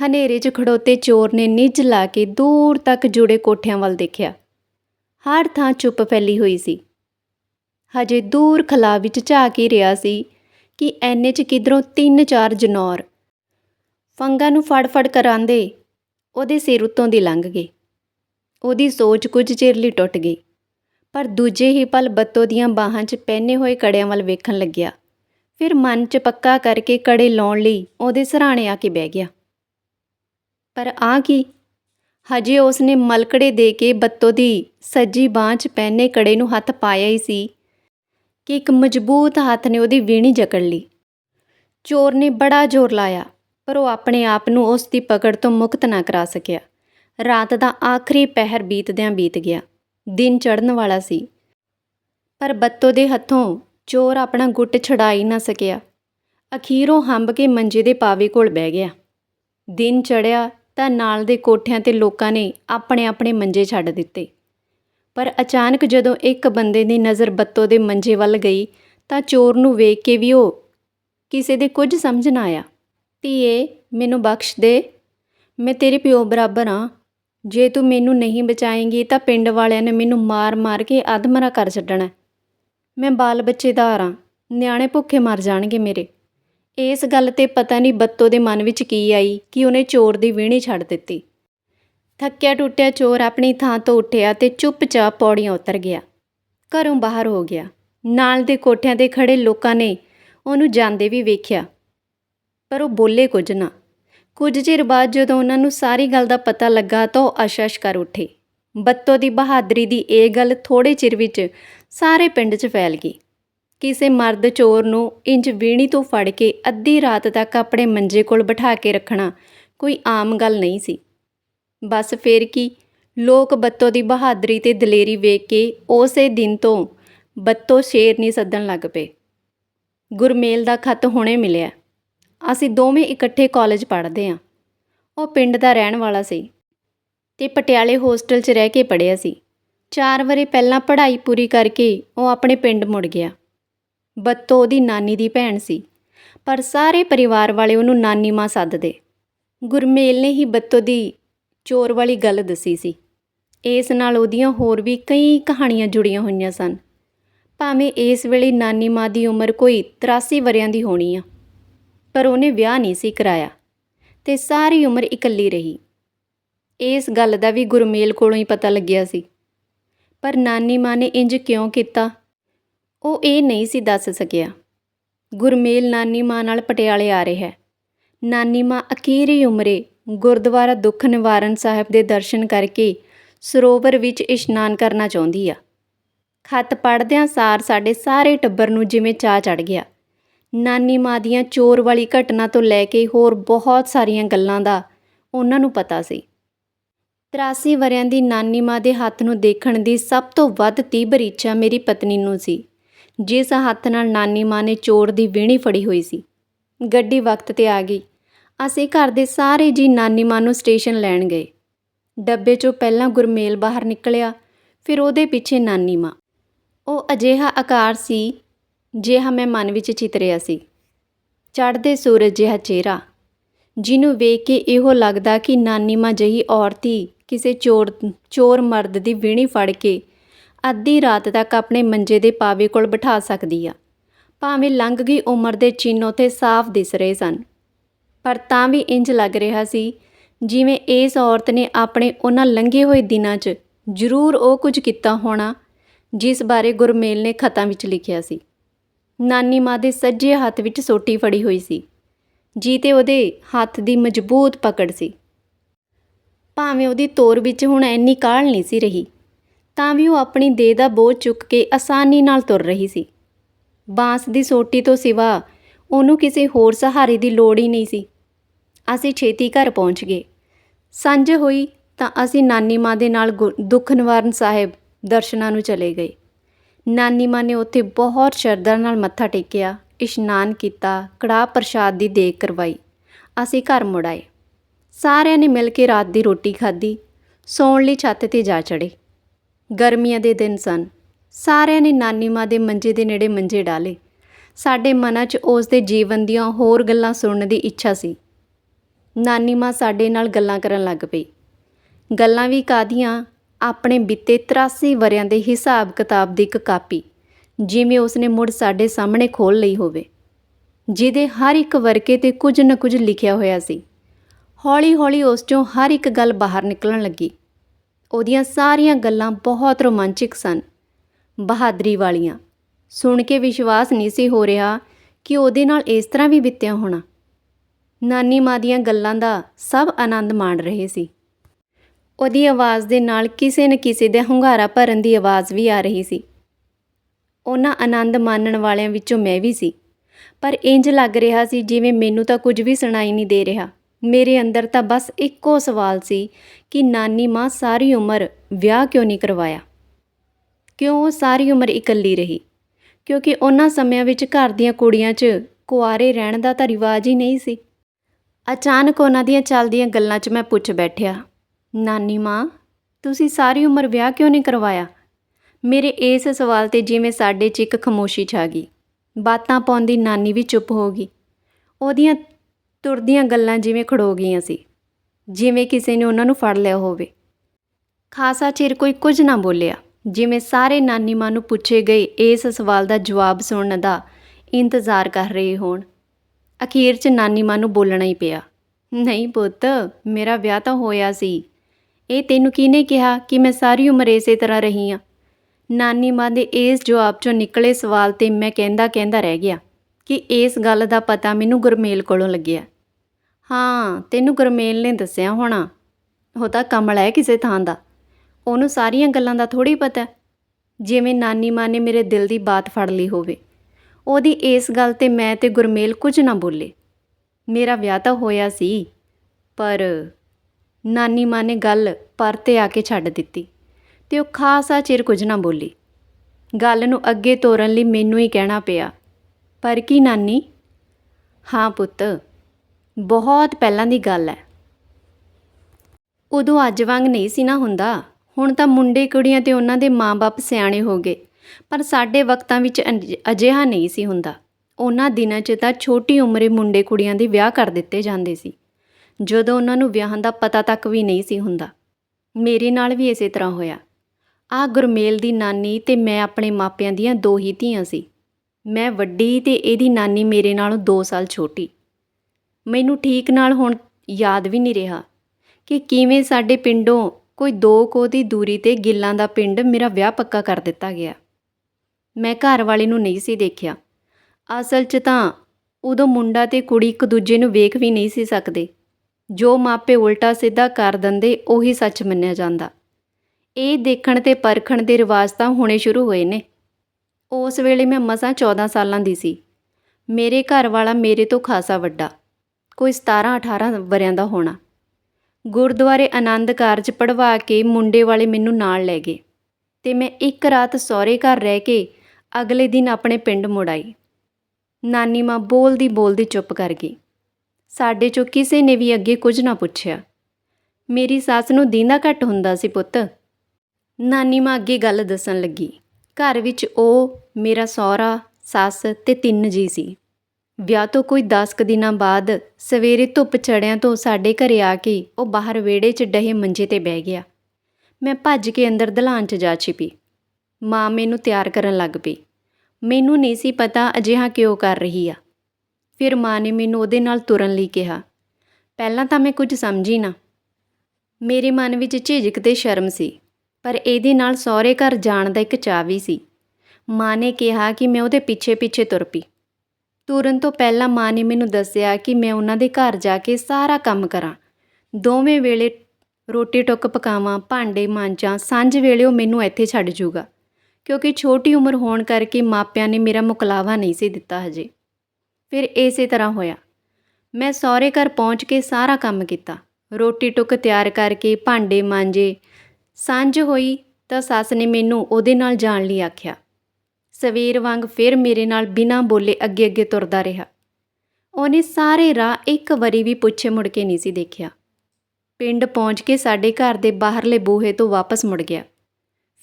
ਹਨੇਰੇ 'ਚ ਖੜੋਤੇ ਚੋਰ ਨੇ ਨਿੱਜ ਲਾ ਕੇ ਦੂਰ ਤੱਕ ਜੁੜੇ ਕੋਠਿਆਂ ਵੱਲ ਦੇਖਿਆ। ਹਰ ਥਾਂ ਚੁੱਪ ਫੈਲੀ ਹੋਈ ਸੀ। ਹਜੇ ਦੂਰ ਖਲਾ ਵਿੱਚ ਝਾਕ ਹੀ ਰਿਹਾ ਸੀ ਕਿ ਐਨੇ 'ਚ ਕਿਧਰੋਂ ਤਿੰਨ ਚਾਰ ਜਨੌਰ। ਫੰਗਾ ਨੂੰ ਫੜ-ਫੜ ਕਰਾਂਦੇ ਉਹਦੇ ਸਿਰ ਉੱਤੋਂ ਦੀ ਲੰਘ ਗਏ। ਉਹਦੀ ਸੋਚ ਕੁਝ ਚਿਰ ਲਈ ਟੁੱਟ ਗਈ। ਪਰ ਦੂਜੇ ਹੀ ਪਲ ਬੱਤੋ ਦੀਆਂ ਬਾਹਾਂ 'ਚ ਪਹਿਨੇ ਹੋਏ ਕੜਿਆਂ ਵੱਲ ਵੇਖਣ ਲੱਗਿਆ। ਫਿਰ ਮਨ 'ਚ ਪੱਕਾ ਕਰਕੇ ਕੜੇ ਲਾਉਣ ਲਈ ਉਹਦੇ ਸਰਾਣੇ ਆ ਕੇ ਬਹਿ ਗਿਆ। ਪਰ ਆ ਕੀ? ਹਜੇ ਉਸਨੇ ਮਲਕੜੇ ਦੇ ਕੇ ਬੱਤੋ ਦੀ ਸੱਜੀ ਬਾਂਹ 'ਚ ਪਹਿਨੇ ਕੜੇ ਨੂੰ ਹੱਥ ਪਾਇਆ ਹੀ ਸੀ। ਕਿ ਇੱਕ ਮਜ਼ਬੂਤ ਹੱਥ ਨੇ ਉਹਦੀ ਵੀਣੀ ਜਕੜ ਲਈ। ਚੋਰ ਨੇ ਬੜਾ ਜ਼ੋਰ ਲਾਇਆ, ਪਰ ਉਹ ਆਪਣੇ ਆਪ ਨੂੰ ਉਸ ਦੀ ਪਕੜ ਤੋਂ ਮੁਕਤ ਨਾ ਕਰਾ ਸਕਿਆ। ਰਾਤ ਦਾ ਆਖਰੀ ਪਹਿਰ ਬੀਤਦਿਆਂ ਬੀਤ ਗਿਆ। ਦਿਨ ਚੜ੍ਹਨ ਵਾਲਾ ਸੀ। ਪਰ ਬੱਤੋ ਦੇ ਹੱਥੋਂ ਚੋਰ ਆਪਣਾ ਗੁੱਟ ਛੁਡਾ ਹੀ ਨਾ ਸਕਿਆ। ਅਖੀਰੋਂ ਹੰਬ ਕੇ ਮੰਜੇ ਦੇ ਪਾਵੇ ਕੋਲ ਬਹਿ ਗਿਆ। ਦਿਨ ਚੜਿਆ ਤਾਂ ਨਾਲ ਦੇ ਕੋਠਿਆਂ ਤੇ ਲੋਕਾਂ ਨੇ ਆਪਣੇ ਆਪਣੇ ਮੰਜੇ ਛੱਡ ਦਿੱਤੇ। ਪਰ ਅਚਾਨਕ ਜਦੋਂ ਇੱਕ ਬੰਦੇ ਦੀ ਨਜ਼ਰ ਬੱਤੋ ਦੇ ਮੰਜੇ ਵੱਲ ਗਈ, ਤਾਂ ਚੋਰ ਨੂੰ ਵੇਖ ਕੇ ਵੀ ਉਹ ਕਿਸੇ ਦੇ ਕੁਝ ਸਮਝ ਨਾ ਆਇਆ। ਧੀਏ, ਮੈਨੂੰ ਬਖਸ਼ ਦੇ। ਮੈਂ ਤੇਰੇ ਪਿਓ ਬਰਾਬਰ ਹਾਂ। ਜੇ ਤੂੰ ਮੈਨੂੰ ਨਹੀਂ ਬਚਾਏਂਗੀ, ਤਾਂ ਪਿੰਡ ਵਾਲਿਆਂ ਨੇ ਮੈਨੂੰ ਮਾਰ-ਮਾਰ ਕੇ ਅਧਮਰਾ ਕਰ ਛੱਡਣਾ। ਮੈਂ ਬਾਲ ਬੱਚੇਦਾਰ ਹਾਂ। ਨਿਆਣੇ ਭੁੱਖੇ ਮਰ ਜਾਣਗੇ ਮੇਰੇ। ਇਸ ਗੱਲ ਤੇ ਪਤਾ ਨਹੀਂ ਬੱਤੋ ਦੇ ਮਨ ਵਿੱਚ ਕੀ ਆਈ ਕਿ ਉਹਨੇ ਚੋਰ ਦੀ ਵੀਣੀ ਛੱਡ ਦਿੱਤੀ। ਥੱਕਿਆ ਟੁੱਟਿਆ ਚੋਰ ਆਪਣੀ ਥਾਂ ਤੋਂ ਉੱਠਿਆ ਤੇ ਚੁੱਪਚਾਪ ਪੌੜੀਆਂ ਉਤਰ ਗਿਆ। ਘਰੋਂ ਬਾਹਰ ਹੋ ਗਿਆ। ਨਾਲ ਦੇ ਕੋਠਿਆਂ ਦੇ ਖੜੇ ਲੋਕਾਂ ਨੇ ਉਹਨੂੰ ਜਾਂਦੇ ਵੀ ਵੇਖਿਆ। ਪਰ ਉਹ ਬੋਲੇ ਕੁਝ ਨਾ। ਕੁਝ ਚਿਰ ਬਾਅਦ ਜਦੋਂ ਉਹਨਾਂ ਨੂੰ ਸਾਰੀ ਗੱਲ ਦਾ ਪਤਾ ਲੱਗਾ ਤਾਂ ਉਹ ਅਸ਼ਸ਼ ਕਰ ਉੱਠੇ। ਬੱਤੋ ਦੀ ਬਹਾਦਰੀ ਦੀ ਇਹ ਗੱਲ ਥੋੜੇ ਚਿਰ ਵਿੱਚ ਸਾਰੇ ਪਿੰਡ 'ਚ ਫੈਲ ਗਈ। ਕਿਸੇ ਮਰਦ ਚੋਰ ਨੂੰ ਇੰਜ ਵੀਣੀ ਤੋਂ ਫੜ ਕੇ ਅੱਧੀ ਰਾਤ ਤੱਕ ਆਪਣੇ ਮੰਜੇ ਕੋਲ ਬਿਠਾ ਕੇ ਰੱਖਣਾ ਕੋਈ ਆਮ ਗੱਲ ਨਹੀਂ ਸੀ। ਬਸ ਫੇਰ ਕੀ। ਲੋਕ ਬੱਤੋ ਦੀ ਬਹਾਦਰੀ ਤੇ ਦਲੇਰੀ ਵੇਖ ਕੇ ਉਸੇ ਦਿਨ ਤੋਂ ਬੱਤੋ ਸ਼ੇਰਨੀ ਸੱਦਣ ਲੱਗ ਪਏ। ਗੁਰਮੇਲ ਦਾ ਖੱਤ ਹੁਣੇ ਮਿਲਿਆ। ਅਸੀਂ ਦੋਵੇਂ ਇਕੱਠੇ ਕਾਲਜ ਪੜ੍ਹਦੇ ਹਾਂ ਉਹ ਪਿੰਡ ਦਾ ਰਹਿਣ ਵਾਲਾ ਸੀ ਤੇ ਪਟਿਆਲੇ ਹੋਸਟਲ 'ਚ ਰਹਿ ਕੇ ਪੜ੍ਹਿਆ ਸੀ। ਚਾਰ ਵਰੇ ਪਹਿਲਾਂ ਪੜ੍ਹਾਈ ਪੂਰੀ ਕਰਕੇ ਉਹ ਆਪਣੇ ਪਿੰਡ ਮੁੜ ਗਿਆ। ਬੱਤੋ ਉਹਦੀ ਨਾਨੀ ਦੀ ਭੈਣ ਸੀ, ਪਰ ਸਾਰੇ ਪਰਿਵਾਰ ਵਾਲੇ ਉਹਨੂੰ ਨਾਨੀ ਮਾਂ ਸੱਦਦੇ। ਗੁਰਮੇਲ ਨੇ ਹੀ ਬੱਤੋ ਦੀ ਚੋਰ ਵਾਲੀ ਗੱਲ ਦੱਸੀ ਸੀ। ਇਸ ਨਾਲ ਉਹਦੀਆਂ ਹੋਰ ਵੀ ਕਈ ਕਹਾਣੀਆਂ ਜੁੜੀਆਂ ਹੋਈਆਂ ਸਨ। ਭਾਵੇਂ ਇਸ ਵੇਲੇ ਨਾਨੀ ਮਾਂ ਦੀ ਉਮਰ ਕੋਈ 83 ਵਰਿਆਂ ਦੀ ਹੋਣੀ ਆ, ਪਰ ਉਹਨੇ ਵਿਆਹ ਨਹੀਂ ਸੀ ਕਰਾਇਆ ਤੇ ਸਾਰੀ ਉਮਰ ਇਕੱਲੀ ਰਹੀ। ਇਸ ਗੱਲ ਦਾ ਵੀ ਗੁਰਮੇਲ ਕੋਲੋਂ ਹੀ ਪਤਾ ਲੱਗਿਆ ਸੀ। ਪਰ ਨਾਨੀ ਮਾਂ ਨੇ ਇੰਜ ਕਿਉਂ ਕੀਤਾ, ਉਹ ਇਹ ਨਹੀਂ ਸੀ ਦੱਸ ਸਕਿਆ। ਗੁਰਮੇਲ ਨਾਨੀ ਮਾਂ ਨਾਲ ਪਟਿਆਲੇ ਆ ਰਿਹਾ ਹੈ। ਨਾਨੀ ਮਾਂ ਅਖੀਰੀ ਉਮਰੇ ਗੁਰਦੁਆਰਾ ਦੁੱਖ ਨਿਵਾਰਨ ਸਾਹਿਬ ਦੇ ਦਰਸ਼ਨ ਕਰਕੇ ਸਰੋਵਰ ਵਿੱਚ ਇਸ਼ਨਾਨ ਕਰਨਾ ਚਾਹੁੰਦੀ ਆ। ਖੱਤ ਪੜਦਿਆਂ ਸਾਰ ਸਾਡੇ ਸਾਰੇ ਟੱਬਰ ਨੂੰ ਜਿਵੇਂ ਚਾਹ ਚੜ ਗਿਆ। ਨਾਨੀ ਮਾਂ ਦੀਆਂ ਚੋਰ ਵਾਲੀ ਘਟਨਾ ਤੋਂ ਲੈ ਕੇ ਹੋਰ ਬਹੁਤ ਸਾਰੀਆਂ ਗੱਲਾਂ ਦਾ ਉਹਨਾਂ ਨੂੰ ਪਤਾ ਸੀ। 83 ਵਰਿਆਂ ਦੀ ਨਾਨੀ ਮਾਂ ਦੇ ਹੱਥ ਨੂੰ ਦੇਖਣ ਦੀ ਸਭ ਤੋਂ ਵੱਧ ਤੀਬਰ ਇੱਛਾ ਮੇਰੀ ਪਤਨੀ ਨੂੰ ਸੀ, ਜਿਸ ਹੱਥ ਨਾਲ ਨਾਨੀ ਮਾਂ ਨੇ ਚੋਰ ਦੀ ਵੀਣੀ ਫੜੀ ਹੋਈ ਸੀ। ਗੱਡੀ ਵਕਤ ਤੇ ਆ ਗਈ। ਅਸੀਂ ਘਰ ਦੇ ਸਾਰੇ ਜੀ ਨਾਨੀ ਮਾਂ ਨੂੰ ਸਟੇਸ਼ਨ ਲੈਣ ਗਏ। ਡੱਬੇ 'ਚੋਂ ਪਹਿਲਾਂ ਗੁਰਮੇਲ ਬਾਹਰ ਨਿਕਲਿਆ, ਫਿਰ ਉਹਦੇ ਪਿੱਛੇ ਨਾਨੀ ਮਾਂ। ਉਹ ਅਜਿਹਾ ਆਕਾਰ ਸੀ ਜਿਹਾ ਮੈਂ ਮਨ ਵਿੱਚ ਚਿਤਰਿਆ ਸੀ। ਚੜ੍ਹਦੇ ਸੂਰਜ ਜਿਹਾ ਚਿਹਰਾ, ਜਿਹਨੂੰ ਵੇਖ ਕੇ ਇਹੋ ਲੱਗਦਾ ਕਿ ਨਾਨੀ ਮਾਂ ਜਹੀ ਔਰਤ ਹੀ ਕਿਸੇ ਚੋਰ ਚੋਰ ਮਰਦ ਦੀ ਵਿਣੀ ਫੜ ਕੇ ਅੱਧੀ ਰਾਤ ਤੱਕ ਆਪਣੇ ਮੰਜੇ ਦੇ ਪਾਵੇ ਕੋਲ ਬਿਠਾ ਸਕਦੀ ਆ। ਭਾਵੇਂ ਲੰਘ ਗਈ ਉਮਰ ਦੇ ਚਿੰਨ੍ਹ ਉੱਥੇ ਸਾਫ਼ ਦਿਸ ਰਹੇ ਸਨ। ਪਰ ਤਾਂ ਵੀ ਇੰਜ ਲੱਗ ਰਿਹਾ ਸੀ, ਜਿਵੇਂ ਇਸ ਔਰਤ ਨੇ ਆਪਣੇ ਉਹਨਾਂ ਲੰਘੇ ਹੋਏ ਦਿਨਾਂ 'ਚ ਜ਼ਰੂਰ ਉਹ ਕੁਝ ਕੀਤਾ ਹੋਣਾ, ਜਿਸ ਬਾਰੇ ਗੁਰਮੇਲ ਨੇ ਖਤਾਂ ਵਿੱਚ ਲਿਖਿਆ ਸੀ। ਨਾਨੀ ਮਾਂ ਦੇ ਸੱਜੇ ਹੱਥ ਵਿੱਚ ਸੋਟੀ ਫੜੀ ਹੋਈ ਸੀ ਜੀ ਤੇ ਉਹਦੇ ਹੱਥ ਦੀ ਮਜ਼ਬੂਤ ਪਕੜ ਸੀ। ਭਾਵੇਂ ਉਹਦੀ ਤੋਰ ਵਿੱਚ ਹੁਣ ਇੰਨੀ ਕਾਹਲ ਨਹੀਂ ਸੀ ਰਹੀ, ਤਾਂ ਵੀ ਉਹ ਆਪਣੀ ਦੇਹ ਦਾ ਬੋਝ ਚੁੱਕ ਕੇ ਆਸਾਨੀ ਨਾਲ ਤੁਰ ਰਹੀ ਸੀ। ਬਾਂਸ ਦੀ ਸੋਟੀ ਤੋਂ ਸਿਵਾ ਉਹਨੂੰ ਕਿਸੇ ਹੋਰ ਸਹਾਰੇ ਦੀ ਲੋੜ ਹੀ ਨਹੀਂ ਸੀ। ਅਸੀਂ ਛੇਤੀ ਘਰ ਪਹੁੰਚ ਗਏ। ਸੰਝ ਹੋਈ ਤਾਂ ਅਸੀਂ ਨਾਨੀ ਮਾਂ ਦੇ ਨਾਲ ਗੁ- ਦੁੱਖ ਨਿਵਾਰਨ ਸਾਹਿਬ ਦਰਸ਼ਨਾਂ ਨੂੰ ਚਲੇ ਗਏ। ਨਾਨੀ ਮਾਂ ਨੇ ਉੱਥੇ ਬਹੁਤ ਸ਼ਰਧਾ ਨਾਲ ਮੱਥਾ ਟੇਕਿਆ, ਇਸ਼ਨਾਨ ਕੀਤਾ, ਕੜਾਹ ਪ੍ਰਸ਼ਾਦ ਦੀ ਦੇਖ ਕਰਵਾਈ। ਅਸੀਂ ਘਰ ਮੁੜ ਆਏ ਸਾਰਿਆਂ ਨੇ ਮਿਲ ਕੇ ਰਾਤ ਦੀ ਰੋਟੀ ਖਾਧੀ, ਸੌਣ ਲਈ ਛੱਤ ਤੇ ਜਾ ਚੜੇ ਗਰਮੀਆਂ ਦੇ ਦਿਨ ਸਨ। ਸਾਰਿਆਂ ਨੇ ਨਾਨੀ ਮਾਂ ਦੇ ਮੰਜੇ ਦੇ ਨੇੜੇ ਮੰਜੇ ਡਾਲੇ। ਸਾਡੇ ਮਨਾਂ 'ਚ ਉਸ ਦੇ ਜੀਵਨ ਦੀਆਂ ਹੋਰ ਗੱਲਾਂ ਸੁਣਨ ਦੀ ਇੱਛਾ ਸੀ। ਨਾਨੀ ਮਾਂ ਸਾਡੇ ਨਾਲ ਗੱਲਾਂ ਕਰਨ ਲੱਗ ਪਈ। ਗੱਲਾਂ ਵੀ ਕਾਦੀਆਂ ਆਪਣੇ ਬੀਤੇ 83 ਵਰਿਆਂ ਦੇ ਹਿਸਾਬ ਕਿਤਾਬ ਦੀ ਇੱਕ ਕਾਪੀ, ਜਿਵੇਂ ਉਸਨੇ ਮੁੜ ਸਾਡੇ ਸਾਹਮਣੇ ਖੋਲ ਲਈ ਹੋਵੇ। ਜਿਹਦੇ ਹਰ ਇੱਕ ਵਰਕੇ ਤੇ ਕੁਝ ਨਾ ਕੁਝ ਲਿਖਿਆ ਹੋਇਆ ਸੀ। ਹੌਲੀ-ਹੌਲੀ ਉਸ 'ਚੋਂ ਹਰ ਇੱਕ ਗੱਲ ਬਾਹਰ ਨਿਕਲਣ ਲੱਗੀ। ਉਹਦੀਆਂ ਸਾਰੀਆਂ ਗੱਲਾਂ ਬਹੁਤ ਰੋਮਾਂਚਿਕ ਸਨ। ਬਹਾਦਰੀ ਵਾਲੀਆਂ। ਸੁਣ ਕੇ ਵਿਸ਼ਵਾਸ ਨਹੀਂ ਸੀ ਹੋ ਰਿਹਾ ਕਿ ਉਹਦੇ ਨਾਲ ਇਸ ਤਰ੍ਹਾਂ ਵੀ ਬਿੱਤਿਆ ਹੋਣਾ। ਨਾਨੀ ਮਾਂ ਦੀਆਂ ਗੱਲਾਂ ਦਾ ਸਭ ਆਨੰਦ ਮਾਣ ਰਹੇ ਸੀ। ਉਹਦੀ ਆਵਾਜ਼ ਦੇ ਨਾਲ ਕਿਸੇ ਨਾ ਕਿਸੇ ਦੇ ਹੁੰਗਾਰਾ ਭਰਨ ਦੀ ਆਵਾਜ਼ ਵੀ ਆ ਰਹੀ ਸੀ। ਉਹਨਾਂ ਆਨੰਦ ਮਾਣਨ ਵਾਲਿਆਂ ਵਿੱਚੋਂ ਮੈਂ ਵੀ ਸੀ। ਪਰ ਇੰਜ ਲੱਗ ਰਿਹਾ ਸੀ ਜਿਵੇਂ ਮੈਨੂੰ ਤਾਂ ਕੁਝ ਵੀ ਸੁਣਾਈ ਨਹੀਂ ਦੇ ਰਿਹਾ। ਮੇਰੇ ਅੰਦਰ ਤਾਂ ਬਸ ਇੱਕੋ ਸਵਾਲ ਸੀ ਕਿ ਨਾਨੀ ਮਾਂ ਸਾਰੀ ਉਮਰ ਵਿਆਹ ਕਿਉਂ ਨਹੀਂ ਕਰਵਾਇਆ? ਕਿਉਂ ਉਹ ਸਾਰੀ ਉਮਰ ਇਕੱਲੀ ਰਹੀ? ਕਿਉਂਕਿ ਉਹਨਾਂ ਸਮਿਆਂ ਵਿੱਚ ਘਰ ਦੀਆਂ ਕੁੜੀਆਂ 'ਚ ਕੁਆਰੇ ਰਹਿਣ ਦਾ ਤਾਂ ਰਿਵਾਜ ਹੀ ਨਹੀਂ ਸੀ। ਅਚਾਨਕ ਉਹਨਾਂ ਦੀਆਂ ਚੱਲਦੀਆਂ ਗੱਲਾਂ 'ਚ ਮੈਂ ਪੁੱਛ ਬੈਠਿਆ, ਨਾਨੀ ਮਾਂ, ਤੁਸੀਂ ਸਾਰੀ ਉਮਰ ਵਿਆਹ ਕਿਉਂ ਨਹੀਂ ਕਰਵਾਇਆ? ਮੇਰੇ ਇਸ ਸਵਾਲ ਤੇ ਜਿਵੇਂ ਸਾਡੇ 'ਚ ਇੱਕ ਖਮੋਸ਼ੀ ਛਾ ਗਈ। ਬਾਤਾਂ ਪਾਉਂਦੀ ਨਾਨੀ ਵੀ ਚੁੱਪ ਹੋ ਗਈ। ਉਹਦੀਆਂ ਤੁਰਦੀਆਂ ਗੱਲਾਂ ਜਿਵੇਂ ਖੜੋ ਗਈਆਂ ਸੀ, ਜਿਵੇਂ ਕਿਸੇ ਨੇ ਉਹਨਾਂ ਨੂੰ ਫੜ ਲਿਆ ਹੋਵੇ। ਖਾਸਾ ਚਿਰ ਕੋਈ ਕੁਝ ਨਾ ਬੋਲਿਆ, ਜਿਵੇਂ ਸਾਰੇ ਨਾਨੀ ਮਾਂ ਨੂੰ ਪੁੱਛੇ ਗਏ ਇਸ ਸਵਾਲ ਦਾ ਜਵਾਬ ਸੁਣਨ ਦਾ ਇੰਤਜ਼ਾਰ ਕਰ ਰਹੇ ਹੋਣ। ਅਖੀਰ 'ਚ ਨਾਨੀ ਮਾਂ ਨੂੰ ਬੋਲਣਾ ਹੀ ਪਿਆ। ਨਹੀਂ ਪੁੱਤ, ਮੇਰਾ ਵਿਆਹ ਤਾਂ ਹੋਇਆ ਸੀ। ਇਹ ਤੈਨੂੰ ਕਿਹਨੇ ਕਿਹਾ ਕਿ ਮੈਂ ਸਾਰੀ ਉਮਰ ਇਸੇ ਤਰ੍ਹਾਂ ਰਹੀ ਆ ਨਾਨੀ ਮਾਂ ਦੇ ਇਸ ਜਵਾਬ 'ਚੋਂ ਨਿਕਲੇ ਸਵਾਲ ਤੇ ਮੈਂ ਕਹਿੰਦਾ ਕਹਿੰਦਾ ਰਹਿ ਗਿਆ ਕਿ ਇਸ ਗੱਲ ਦਾ ਪਤਾ ਮੈਨੂੰ ਗੁਰਮੇਲ ਕੋਲੋਂ ਲੱਗਿਆ। ਹਾਂ, ਤੈਨੂੰ ਗੁਰਮੇਲ ਨੇ ਦੱਸਿਆ ਹੋਣਾ। ਉਹ ਤਾਂ ਕਮਲ ਹੈ ਕਿਸੇ ਥਾਂ ਦਾ। ਉਹਨੂੰ ਸਾਰੀਆਂ ਗੱਲਾਂ ਦਾ ਥੋੜੀ ਪਤਾ ਜਿਵੇਂ ਨਾਨੀ ਮਾਂ ਨੇ ਮੇਰੇ ਦਿਲ ਦੀ ਬਾਤ ਫੜ ਲਈ ਹੋਵੇ। ਉਹਦੀ ਇਸ ਗੱਲ ਤੇ ਮੈਂ ਤੇ ਗੁਰਮੇਲ ਕੁਝ ਨਾ ਬੋਲੇ। ਮੇਰਾ ਵਿਆਹ ਤਾਂ ਹੋਇਆ ਸੀ, ਪਰ ਨਾਨੀ ਮਾਂ ਨੇ ਗੱਲ ਪਰ ਤੇ ਆ ਕੇ ਛੱਡ ਦਿੱਤੀ ਤੇ ਉਹ ਖਾਸਾ ਚਿਰ ਕੁਝ ਨਾ ਬੋਲੀ। ਗੱਲ ਨੂੰ ਅੱਗੇ ਤੋਰਨ ਲਈ ਮੈਨੂੰ ਹੀ ਕਹਿਣਾ ਪਿਆ, ਪਰ ਕੀ ਨਾਨੀ? ਹਾਂ ਪੁੱਤ, ਬਹੁਤ ਪਹਿਲਾਂ ਦੀ ਗੱਲ ਹੈ। ਉਦੋਂ ਅੱਜ ਵਾਂਗ ਨਹੀਂ ਸੀ ਨਾ ਹੁੰਦਾ, ਹੁਣ ਤਾਂ ਮੁੰਡੇ ਕੁੜੀਆਂ ਤੇ ਉਹਨਾਂ ਦੇ ਮਾਪੇ ਸਿਆਣੇ ਹੋ ਗਏ। ਪਰ ਸਾਡੇ ਵਕਤਾਂ ਵਿੱਚ ਅਜਿਹਾ ਨਹੀਂ ਸੀ ਹੁੰਦਾ। ਉਹਨਾਂ ਦਿਨਾਂ 'ਚ ਤਾਂ ਛੋਟੀ ਉਮਰੇ ਮੁੰਡੇ ਕੁੜੀਆਂ ਦੇ ਵਿਆਹ ਕਰ ਦਿੱਤੇ ਜਾਂਦੇ ਸੀ। ਜਦੋਂ ਉਹਨਾਂ ਨੂੰ ਵਿਆਹਾਂ ਦਾ ਪਤਾ ਤੱਕ ਵੀ ਨਹੀਂ ਸੀ ਹੁੰਦਾ। ਮੇਰੇ ਨਾਲ ਵੀ ਇਸੇ ਤਰ੍ਹਾਂ ਹੋਇਆ। ਆ ਗੁਰਮੇਲ ਦੀ ਨਾਨੀ ਤੇ ਮੈਂ ਆਪਣੇ ਮਾਪਿਆਂ ਦੀਆਂ ਦੋ ਹੀ ਧੀਆਂ ਸੀ। ਮੈਂ ਵੱਡੀ ਤੇ ਇਹਦੀ ਨਾਨੀ ਮੇਰੇ ਨਾਲੋਂ 2 ਸਾਲ ਛੋਟੀ। ਮੈਨੂੰ ਠੀਕ ਨਾਲ ਹੁਣ ਯਾਦ ਵੀ ਨਹੀਂ ਰਿਹਾ ਕਿ ਕਿਵੇਂ ਸਾਡੇ ਪਿੰਡੋਂ ਕੋਈ ਦੋ ਕੋ ਦੀ ਦੂਰੀ ਤੇ ਗਿੱਲਾਂ ਦਾ ਪਿੰਡ ਮੇਰਾ ਵਿਆਹ ਪੱਕਾ ਕਰ ਦਿੱਤਾ ਗਿਆ। ਮੈਂ ਘਰ ਵਾਲੇ ਨੂੰ ਨਹੀਂ ਸੀ ਦੇਖਿਆ। ਅਸਲ 'ਚ ਤਾਂ ਉਦੋਂ ਮੁੰਡਾ ਤੇ ਕੁੜੀ ਇੱਕ ਦੂਜੇ ਨੂੰ ਵੇਖ ਵੀ ਨਹੀਂ ਸੀ ਸਕਦੇ। ਜੋ ਮਾਪੇ ਉਲਟਾ ਸਿੱਧਾ ਕਰ ਦਿੰਦੇ, ਉਹੀ ਸੱਚ ਮੰਨਿਆ ਜਾਂਦਾ। ਇਹ ਦੇਖਣ ਤੇ ਪਰਖਣ ਦੇ ਰਿਵਾਜ ਤਾਂ ਹੁਣੇ ਸ਼ੁਰੂ ਹੋਏ ਨੇ। ਉਸ ਵੇਲੇ ਮੈਂ ਮਸਾਂ 14 ਸਾਲਾਂ ਦੀ ਸੀ। ਮੇਰੇ ਘਰ ਵਾਲਾ ਮੇਰੇ ਤੋਂ ਖਾਸਾ ਵੱਡਾ, ਕੋਈ 17 18 ਵਰਿਆਂ ਦਾ ਹੋਣਾ। ਗੁਰਦੁਆਰੇ ਆਨੰਦ ਕਾਰਜ ਪੜਵਾ ਕੇ ਮੁੰਡੇ ਵਾਲੇ ਮੈਨੂੰ ਨਾਲ ਲੈ ਗਏ ਤੇ ਮੈਂ ਇੱਕ ਰਾਤ ਸਹੁਰੇ ਘਰ ਰਹਿ ਕੇ ਅਗਲੇ ਦਿਨ ਆਪਣੇ ਪਿੰਡ ਮੁੜ ਆਈ। ਨਾਨੀ ਮਾਂ ਬੋਲਦੀ ਬੋਲਦੀ ਚੁੱਪ ਕਰ ਗਈ। ਸਾਡੇ ਚੋਂ ਕਿਸੇ ਨੇ ਵੀ ਅੱਗੇ ਕੁਝ ਨਾ ਪੁੱਛਿਆ। ਮੇਰੀ ਸੱਸ ਨੂੰ ਦੀਂਦਾ ਘੱਟ ਹੁੰਦਾ ਸੀ ਪੁੱਤ। ਨਾਨੀ ਮਾਂ ਅੱਗੇ ਗੱਲ ਦੱਸਣ ਲੱਗੀ। ਘਰ ਵਿੱਚ ਉਹ, ਮੇਰਾ ਸਹੁਰਾ, ਸੱਸ ਤੇ ਤਿੰਨ ਜੀ ਸੀ। ਵਿਆਹ ਤੋਂ ਕੋਈ 10 ਕੁ ਦਿਨਾਂ ਬਾਅਦ ਸਵੇਰੇ ਧੁੱਪ ਚੜਿਆਂ ਤੋਂ ਸਾਡੇ ਘਰੇ ਆ ਕੇ ਉਹ ਬਾਹਰ ਵਿਹੜੇ 'ਚ ਡਹੇ ਮੰਜੇ ਤੇ ਬਹਿ ਗਿਆ। ਮੈਂ ਭੱਜ ਕੇ ਅੰਦਰ ਦਲਾਨ 'ਚ ਜਾ ਛਿਪੀ। ਮਾਂ ਮੈਨੂੰ ਤਿਆਰ ਕਰਨ ਲੱਗ ਪਈ। ਮੈਨੂੰ ਨਹੀਂ ਸੀ ਪਤਾ ਅਜਿਹਾ ਕਿਉਂ ਕਰ ਰਹੀ ਆ। ਫਿਰ ਮਾਂ ਨੇ ਮੈਨੂੰ ਉਹਦੇ ਨਾਲ ਤੁਰਨ ਲਈ ਕਿਹਾ। ਪਹਿਲਾਂ ਤਾਂ ਮੈਂ ਕੁਝ ਸਮਝੀ ਨਾ। ਮੇਰੇ ਮਨ ਵਿੱਚ ਝਿਜਕ ਤੇ ਸ਼ਰਮ ਸੀ, ਪਰ ਇਹਦੇ ਨਾਲ ਸਹੁਰੇ ਘਰ ਜਾਣ ਦਾ ਇੱਕ ਚਾਅ ਵੀ ਸੀ। ਮਾਂ ਨੇ ਕਿਹਾ ਕਿ ਮੈਂ ਉਹਦੇ ਪਿੱਛੇ ਪਿੱਛੇ ਤੁਰ ਪਈ। ਤੁਰਨ ਤੋਂ ਪਹਿਲਾਂ ਮਾਂ ਨੇ ਮੈਨੂੰ ਦੱਸਿਆ ਕਿ ਮੈਂ ਉਹਨਾਂ ਦੇ ਘਰ ਜਾ ਕੇ ਸਾਰਾ ਕੰਮ ਕਰਾਂ। ਦੋਵੇਂ ਵੇਲੇ ਰੋਟੀ ਟੁੱਕ ਪਕਾਵਾਂ, ਭਾਂਡੇ ਮਾਂਜਾਂ, ਸਾਂਝ ਵੇਲੇ ਉਹ ਮੈਨੂੰ ਇੱਥੇ ਛੱਡ ਜੂਗਾ ਕਿਉਂਕਿ ਛੋਟੀ ਉਮਰ ਹੋਣ ਕਰਕੇ ਮਾਪਿਆਂ ਨੇ ਮੇਰਾ ਮੁਕਲਾਵਾ ਨਹੀਂ ਸੀ ਦਿੱਤਾ ਹਜੇ। ਫਿਰ ਇਸੇ ਤਰ੍ਹਾਂ ਹੋਇਆ। ਮੈਂ ਸਹੁਰੇ ਘਰ ਪਹੁੰਚ ਕੇ ਸਾਰਾ ਕੰਮ ਕੀਤਾ। ਰੋਟੀ ਟੁੱਕ ਤਿਆਰ ਕਰਕੇ ਭਾਂਡੇ ਮਾਂਜੇ। ਸਾਂਝ ਹੋਈ ਤਾਂ ਸੱਸ ਨੇ ਮੈਨੂੰ ਉਹਦੇ ਨਾਲ ਜਾਣ ਲਈ ਆਖਿਆ। ਸਵੇਰ ਵਾਂਗ ਫਿਰ ਮੇਰੇ ਨਾਲ ਬਿਨਾਂ ਬੋਲੇ ਅੱਗੇ ਅੱਗੇ ਤੁਰਦਾ ਰਿਹਾ। ਉਹਨੇ ਸਾਰੇ ਰਾਹ ਇੱਕ ਵਾਰੀ ਵੀ ਪੁੱਛੇ ਮੁੜ ਕੇ ਨਹੀਂ ਸੀ ਦੇਖਿਆ। ਪਿੰਡ ਪਹੁੰਚ ਕੇ ਸਾਡੇ ਘਰ ਦੇ ਬਾਹਰਲੇ ਬੂਹੇ ਤੋਂ ਵਾਪਸ ਮੁੜ ਗਿਆ।